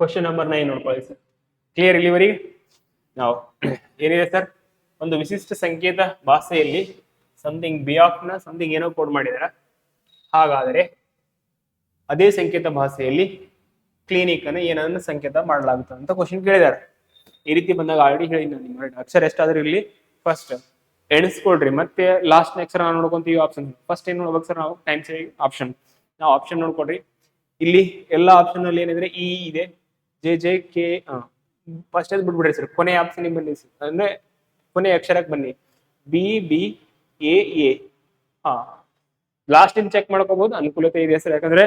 Question number nine ನೋಡ್ಕೊಳ್ಳಿ sir clear ಇಲ್ಲಿವರೆಗೆ ನಾವು ಏನಿದೆ ಸರ್ ಒಂದು ವಿಶಿಷ್ಟ ಸಂಕೇತ ಭಾಷೆಯಲ್ಲಿ ಸಮಥಿಂಗ್ನ ಸಮಥಿಂಗ್ ಏನೋ ಕೋಡ್ ಮಾಡಿದಾರ. ಹಾಗಾದರೆ ಅದೇ ಸಂಕೇತ ಭಾಷೆಯಲ್ಲಿ ಕ್ಲಿನಿಕ್ ಅನ್ನು ಏನನ್ನು ಸಂಕೇತ ಮಾಡಲಾಗುತ್ತೆ ಅಂತ ಕ್ವಶನ್ ಕೇಳಿದಾರೆ. ಈ ರೀತಿ ಬಂದಾಗ ಆಲ್ರೆಡಿ ಹೇಳಿ ನಾನು ನಿಮ್ಗೆ. ಅಕ್ಷರ ಎಷ್ಟಾದ್ರೂ ಇರಲಿ. ಫಸ್ಟ್ ಎಣಿಸ್ಕೊಳ್ರಿ. ಮತ್ತೆ ಲಾಸ್ಟ್ ಅಕ್ಷರ ನಾವು ನೋಡ್ಕೊಂತೀವಿ ಆಪ್ಷನ್ ಫಸ್ಟ್ ಏನ್ ನೋಡ್ಬೇಕು ಸರ್ ನಾವು? ಟೈಮ್ ಸೇವಿಂಗ್ ಆಪ್ಷನ್ ನಾವು ಆಪ್ಷನ್ ನೋಡ್ಕೊಡ್ರಿ ಇಲ್ಲಿ ಎಲ್ಲ ಆಪ್ಷನ್ ಅಲ್ಲಿ ಏನಿದ್ರೆ ಇ ಇದೆ. ಜೆ ಜೆ ಕೆ ಫಸ್ಟ್ ಅದು ಬಿಟ್ಬಿಡ್ರಿ ಸರ್. ಕೊನೆ ಆಪ್ಷನ್ ಬನ್ನಿ ಸರ್. ಅಂದ್ರೆ ಕೊನೆ ಅಕ್ಷರಕ್ಕೆ ಬನ್ನಿ. ಬಿ ಬಿ ಎ ಎ ಹಾ ಲಾಸ್ಟ್ ಇನ್ ಚೆಕ್ ಮಾಡ್ಕೋಬಹುದು. ಅನುಕೂಲತೆ ಇದೆ ಸರ್. ಯಾಕಂದ್ರೆ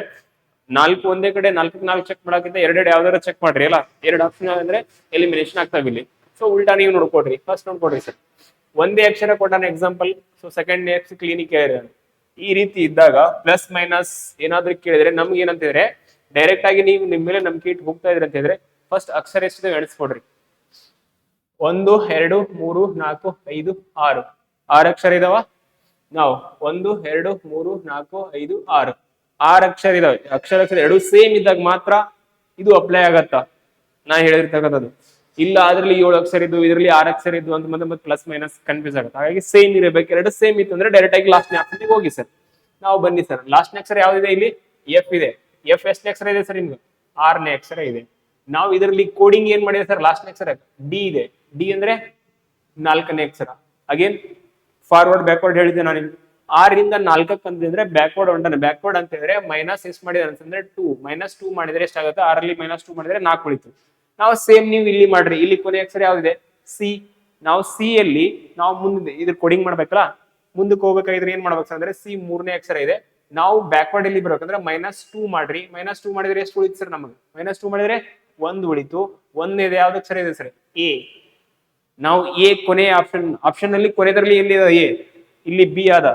ನಾಲ್ಕು ಒಂದೇ ಕಡೆ ನಾಲ್ಕು ನಾಲ್ಕು ಚೆಕ್ ಮಾಡೋಕ್ಕಿಂತ ಎರಡೆರಡು ಯಾವ್ದಾರ ಚೆಕ್ ಮಾಡ್ರಿ, ಅಲ್ಲ? ಎರಡು ಆಪ್ಷನ್ ಅಂದ್ರೆ ಎಲಿಮಿನೇಷನ್ ಆಗ್ತಾವ ಇಲ್ಲಿ. ಸೊ ಉಲ್ಟಾ ನೀವು ನೋಡ್ಕೊಡ್ರಿ. ಫಸ್ಟ್ ನೋಡ್ಕೊಡ್ರಿ ಸರ್. ಒಂದೇ ಅಕ್ಷರ ಕೊಟ್ಟಾನ example so second next clinic ಈ ರೀತಿ ಇದ್ದಾಗ ಪ್ಲಸ್ ಮೈನಸ್ ಏನಾದ್ರೂ ಕೇಳಿದ್ರೆ ನಮ್ಗೆ ಏನಂತಿದ್ರೆ ಡೈರೆಕ್ಟ್ ಆಗಿ ನೀವು ನಿಮ್ಮ ಮೇಲೆ ನಂಬಿಕೆ ಇಟ್ಟು ಹೋಗ್ತಾ ಇದ್ರಿ ಅಂತ ಹೇಳಿದ್ರೆ ಫಸ್ಟ್ ಅಕ್ಷರ ಎಷ್ಟು ಎಣಿಸ್ಕೊಡ್ರಿ. ಒಂದು, ಎರಡು, ಮೂರು, ನಾಲ್ಕು, ಐದು, ಆರು. ಆರು ಅಕ್ಷರ ಇದಾವ? ನಾವು ಒಂದು, ಎರಡು, ಮೂರು, ನಾಲ್ಕು, ಐದು, ಆರು. ಆರು ಅಕ್ಷರ ಇದಾವೆ. ಅಕ್ಷರ ಅಕ್ಷರ ಎರಡು ಸೇಮ್ ಇದ್ದಾಗ ಮಾತ್ರ ಇದು ಅಪ್ಲೈ ಆಗತ್ತ? ನಾ ಹೇಳಿರ್ತಕ್ಕಂಥದ್ದು. ಇಲ್ಲ ಅದ್ರಲ್ಲಿ ಏಳು ಅಕ್ಷರ ಇದ್ದು, ಇದರಲ್ಲಿ ಆರು ಅಕ್ಷರ ಇದ್ದು ಅಂತ ಮತ್ತೆ ಮತ್ತೆ ಪ್ಲಸ್ ಮೈನಸ್ ಕನ್ಫ್ಯೂಸ್ ಆಗುತ್ತೆ. ಹಾಗಾಗಿ ಸೇಮ್ ಇರಬೇಕು. ಎರಡು ಸೇಮ್ ಇತ್ತು ಅಂದ್ರೆ ಡೈರೆಕ್ಟ್ ಆಗಿ ಲಾಸ್ಟ್ ಆಪ್ಷನ್ಗೆ ಹೋಗಿ ಸರ್ ನಾವು ಬನ್ನಿ ಸರ್ ಲಾಸ್ಟ್ ಅಕ್ಷರ ಯಾವ್ದಿದೆ ಇಲ್ಲಿ? ಎಫ್ ಇದೆ. ಎಫ್ ಎಷ್ಟನೇ ಅಕ್ಷರ ಇದೆ ಸರ್ ನಿಮ್ಗೆ ಆರನೇ ಅಕ್ಷರ ಇದೆ. ನಾವು ಇದರಲ್ಲಿ ಕೋಡಿಂಗ್ ಏನ್ ಮಾಡಿದೆ ಸರ್ ಲಾಸ್ಟ್ ಅಕ್ಷರ ಡಿ ಇದೆ. ಡಿ ಅಂದ್ರೆ ನಾಲ್ಕನೇ ಅಕ್ಷರ ಅಗೇನ್ ಫಾರ್ವರ್ಡ್ ಬ್ಯಾಕ್ವರ್ಡ್ ಹೇಳಿದ್ದೆ ನಾನು ನಿಮ್ಗೆ. ಆರಿಂದ ನಾಲ್ಕಕ್ಕೆ ಅಂತಂದ್ರೆ ಬ್ಯಾಕ್ವರ್ಡ್ ಹೊಂಟಾನೆ ಬ್ಯಾಕ್ವರ್ಡ್ ಅಂತ ಹೇಳಿದ್ರೆ ಮೈನಸ್ ಎಷ್ಟು ಮಾಡಿದ್ರೆ ಅಂತಂದ್ರೆ ಟೂ ಮೈನಸ್ ಟೂ ಮಾಡಿದ್ರೆ ಎಷ್ಟಾಗುತ್ತೆ ಆರಲ್ಲಿ ಮೈನಸ್ ಟೂ ಮಾಡಿದ್ರೆ ನಾಲ್ಕು ಉಳಿತು. ನಾವು ಸೇಮ್ ನೀವು ಇಲ್ಲಿ ಮಾಡ್ರಿ. ಇಲ್ಲಿ ಕೊನೆ ಅಕ್ಷರ ಯಾವ್ದಿದೆ ಸಿ ನಾವು ಸಿ ಅಲ್ಲಿ, ನಾವು ಮುಂದೆ, ಇದ್ರ ಕೋಡಿಂಗ್ ಮಾಡ್ಬೇಕಲ್ಲ? ಮುಂದಕ್ಕೆ ಹೋಗ್ಬೇಕಾಗಿದ್ರೆ ಏನ್ ಮಾಡ್ಬೇಕು ಅಂದ್ರೆ ಸಿ ಮೂರನೇ ಅಕ್ಷರ ಇದೆ. ನಾವು ಬ್ಯಾಕ್ವರ್ಡ್ ಇಲ್ಲಿ ಬರ್ಬೇಕಂದ್ರೆ ಮೈನಸ್ ಟೂ ಮಾಡ್ರಿ. ಮೈನಸ್ ಟೂ ಮಾಡಿದ್ರೆ ಎಷ್ಟು ಉಳಿತು ಸರ್ ನಮಗೆ? ಮೈನಸ್ ಟೂ ಮಾಡಿದ್ರೆ ಒಂದು ಉಳಿತು. ಒಂದೇದೆ ಯಾವ್ದು ಸರಿ ಇದೆ ಸರ್ ಎ ನಾವು ಎ ಕೊನೆ ಆಪ್ಷನ್ ಆಪ್ಷನ್ ಅಲ್ಲಿ ಕೊನೆದ್ರಲ್ಲಿ ಎಲ್ಲಿ ಎ ಇಲ್ಲಿ ಬಿ ಆದ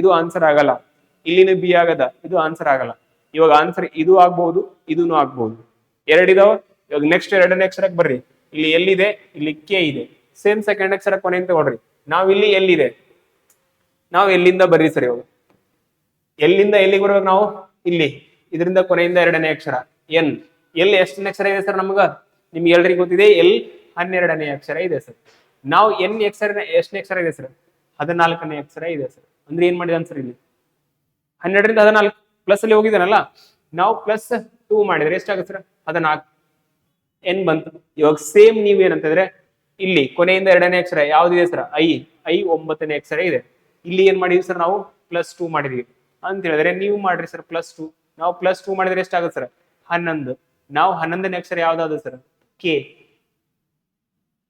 ಇದು ಆನ್ಸರ್ ಆಗಲ್ಲ. ಇಲ್ಲಿನ ಬಿ ಆಗದ. ಇದು ಆನ್ಸರ್ ಆಗಲ್ಲ. ಇವಾಗ ಆನ್ಸರ್ ಇದು ಆಗ್ಬಹುದು ಇದೂನು ಆಗ್ಬಹುದು ಎರಡಿದಾವ ಇವಾಗ ನೆಕ್ಸ್ಟ್ ಎರಡನೇ ಅಕ್ಷರಕ್ಕೆ ಬರ್ರಿ. ಇಲ್ಲಿ ಎಲ್ಲಿದೆ? ಇಲ್ಲಿ ಕೆ ಇದೆ. ಸೇಮ್ ಸೆಕೆಂಡ್ ಅಕ್ಷರ ಕೊನೆ ಅಂತ ಕೊಡ್ರಿ. ನಾವ್ ಇಲ್ಲಿ ಎಲ್ಲಿದೆ? ನಾವ್ ಎಲ್ಲಿಂದ ಬರ್ರಿ ಸರ್ ಇವಾಗ? ಎಲ್ಲಿಂದ ಎಲ್ಲಿಗೆ ಬರ್ಬೇಕು ನಾವು? ಇಲ್ಲಿ. ಇದರಿಂದ ಕೊನೆಯಿಂದ ಎರಡನೇ ಅಕ್ಷರ. ಎನ್. ಎಲ್ಲಿ ಎಷ್ಟನೇ ಅಕ್ಷರ ಇದೆ ಸರ್ ನಮಗ? ನಿಮ್ಗೆ ಎಲ್ರಿಗೂ ಗೊತ್ತಿದೆ, ಎಲ್ ಹನ್ನೆರಡನೇ ಅಕ್ಷರ ಇದೆ ಸರ್. ನಾವು ಎನ್ ಅಕ್ಷರ ಎಷ್ಟನೇ ಅಕ್ಷರ ಇದೆ ಸರ್? ಹದಿನಾಲ್ಕನೇ ಅಕ್ಷರ ಇದೆ ಸರ್. ಅಂದ್ರೆ ಏನ್ ಮಾಡಿದ ಸರ್ ಇಲ್ಲಿ? ಹನ್ನೆರಡರಿಂದ ಹದಿನಾಲ್ಕು ಪ್ಲಸ್ ಅಲ್ಲಿ ಹೋಗಿದ್ದಾನಲ್ಲ? ನಾವು ಪ್ಲಸ್ ಟೂ ಮಾಡಿದ್ರೆ ಎಷ್ಟಾಗುತ್ತೆ ಸರ್? ಹದಿನಾಲ್ಕು. ಎನ್ ಬಂತು. ಇವಾಗ ಸೇಮ್ ನೀವು ಏನಂತಂದ್ರೆ, ಇಲ್ಲಿ ಕೊನೆಯಿಂದ ಎರಡನೇ ಅಕ್ಷರ ಯಾವ್ದಿದೆ ಸರ್? ಐ. ಐ ಒಂಬತ್ತನೇ ಅಕ್ಷರ ಇದೆ. ಇಲ್ಲಿ ಏನ್ ಮಾಡಿದ್ವಿ ಸರ್ ನಾವು? ಪ್ಲಸ್ ಟೂ ಮಾಡಿದ್ವಿ. ಅಂತ ಹೇಳಿದ್ರೆ ನೀವು ಮಾಡ್ರಿ ಸರ್ ಪ್ಲಸ್ ಟೂ ನಾವು ಪ್ಲಸ್ ಟೂ ಮಾಡಿದ್ರೆ ಎಷ್ಟಾಗುತ್ತೆ ಸರ್ ಹನ್ನೊಂದು. ನಾವು ಹನ್ನೊಂದನೇ ಅಕ್ಷರ ಯಾವ್ದಾದ್ರು ಸರ್ ಕೆ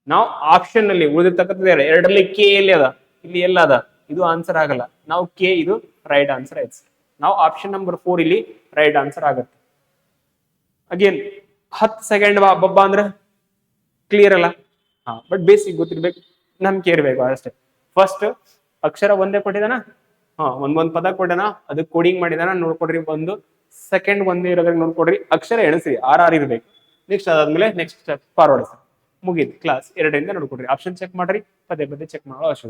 ನಾವು ಆಪ್ಷನ್ ಅಲ್ಲಿ ಉಳಿದಿರ್ತಕ್ಕಂಥದ್ದು ಎರಡು. ಎರಡರಲ್ಲಿ ಕೆ ಎಲ್ಲಿ ಅದ? ಇಲ್ಲಿ ಎಲ್ಲ ಅದ? ಇದು ಆನ್ಸರ್ ಆಗಲ್ಲ. ನಾವು ಕೆ ಇದು ರೈಟ್ ಆನ್ಸರ್ ಆಯ್ತು ಸರ್ ನಾವು ಆಪ್ಷನ್ ನಂಬರ್ ಫೋರ್ ಇಲ್ಲಿ ರೈಟ್ ಆನ್ಸರ್ ಆಗತ್ತೆ. ಅಗೇನ್ ಹತ್ತು ಸೆಕೆಂಡ್ ಬಬ್ಬ ಅಂದ್ರೆ ಕ್ಲಿಯರ್ ಅಲ್ಲ? ಹಾ ಬಟ್ ಬೇಸಿಕ್ ಗೊತ್ತಿರ್ಬೇಕು. ನಂಬಿಕೆ ಇರ್ಬೇಕು ಅಷ್ಟೇ ಫಸ್ಟ್ ಅಕ್ಷರ ಒಂದೇ ಕೊಟ್ಟಿದಾನ ಹಾ, ಒಂದ್ ಒಂದ್ ಪದ ಕೊಡೋಣ ಅದಕ್ಕೆ ಕೋಡಿಂಗ್ ಮಾಡಿದಾನ, ನೋಡ್ಕೊಡ್ರಿ, ಒಂದು ಸೆಕೆಂಡ್ ಒಂದೇ ಇರೋದ್ರಾಗ ನೋಡ್ಕೊಡ್ರಿ, ಅಕ್ಷರ ಎಣಿಸ್ರಿ ಆರ್ ಆರ್ ಇರ್ಬೇಕು. ನೆಕ್ಸ್ಟ್ ಅದಾದ್ಮೇಲೆ ನೆಕ್ಸ್ಟ್ ಸ್ಟೆಪ್ ಫಾರ್ವರ್ಡ್ ಸರ್ ಮುಗಿದ್ ಕ್ಲಾಸ್ ಎರಡರಿಂದ ನೋಡ್ಕೊಡ್ರಿ. ಆಪ್ಷನ್ ಚೆಕ್ ಮಾಡ್ರಿ, ಪದೇ ಪದೇ ಚೆಕ್ ಮಾಡೋ ಅಷ್ಟು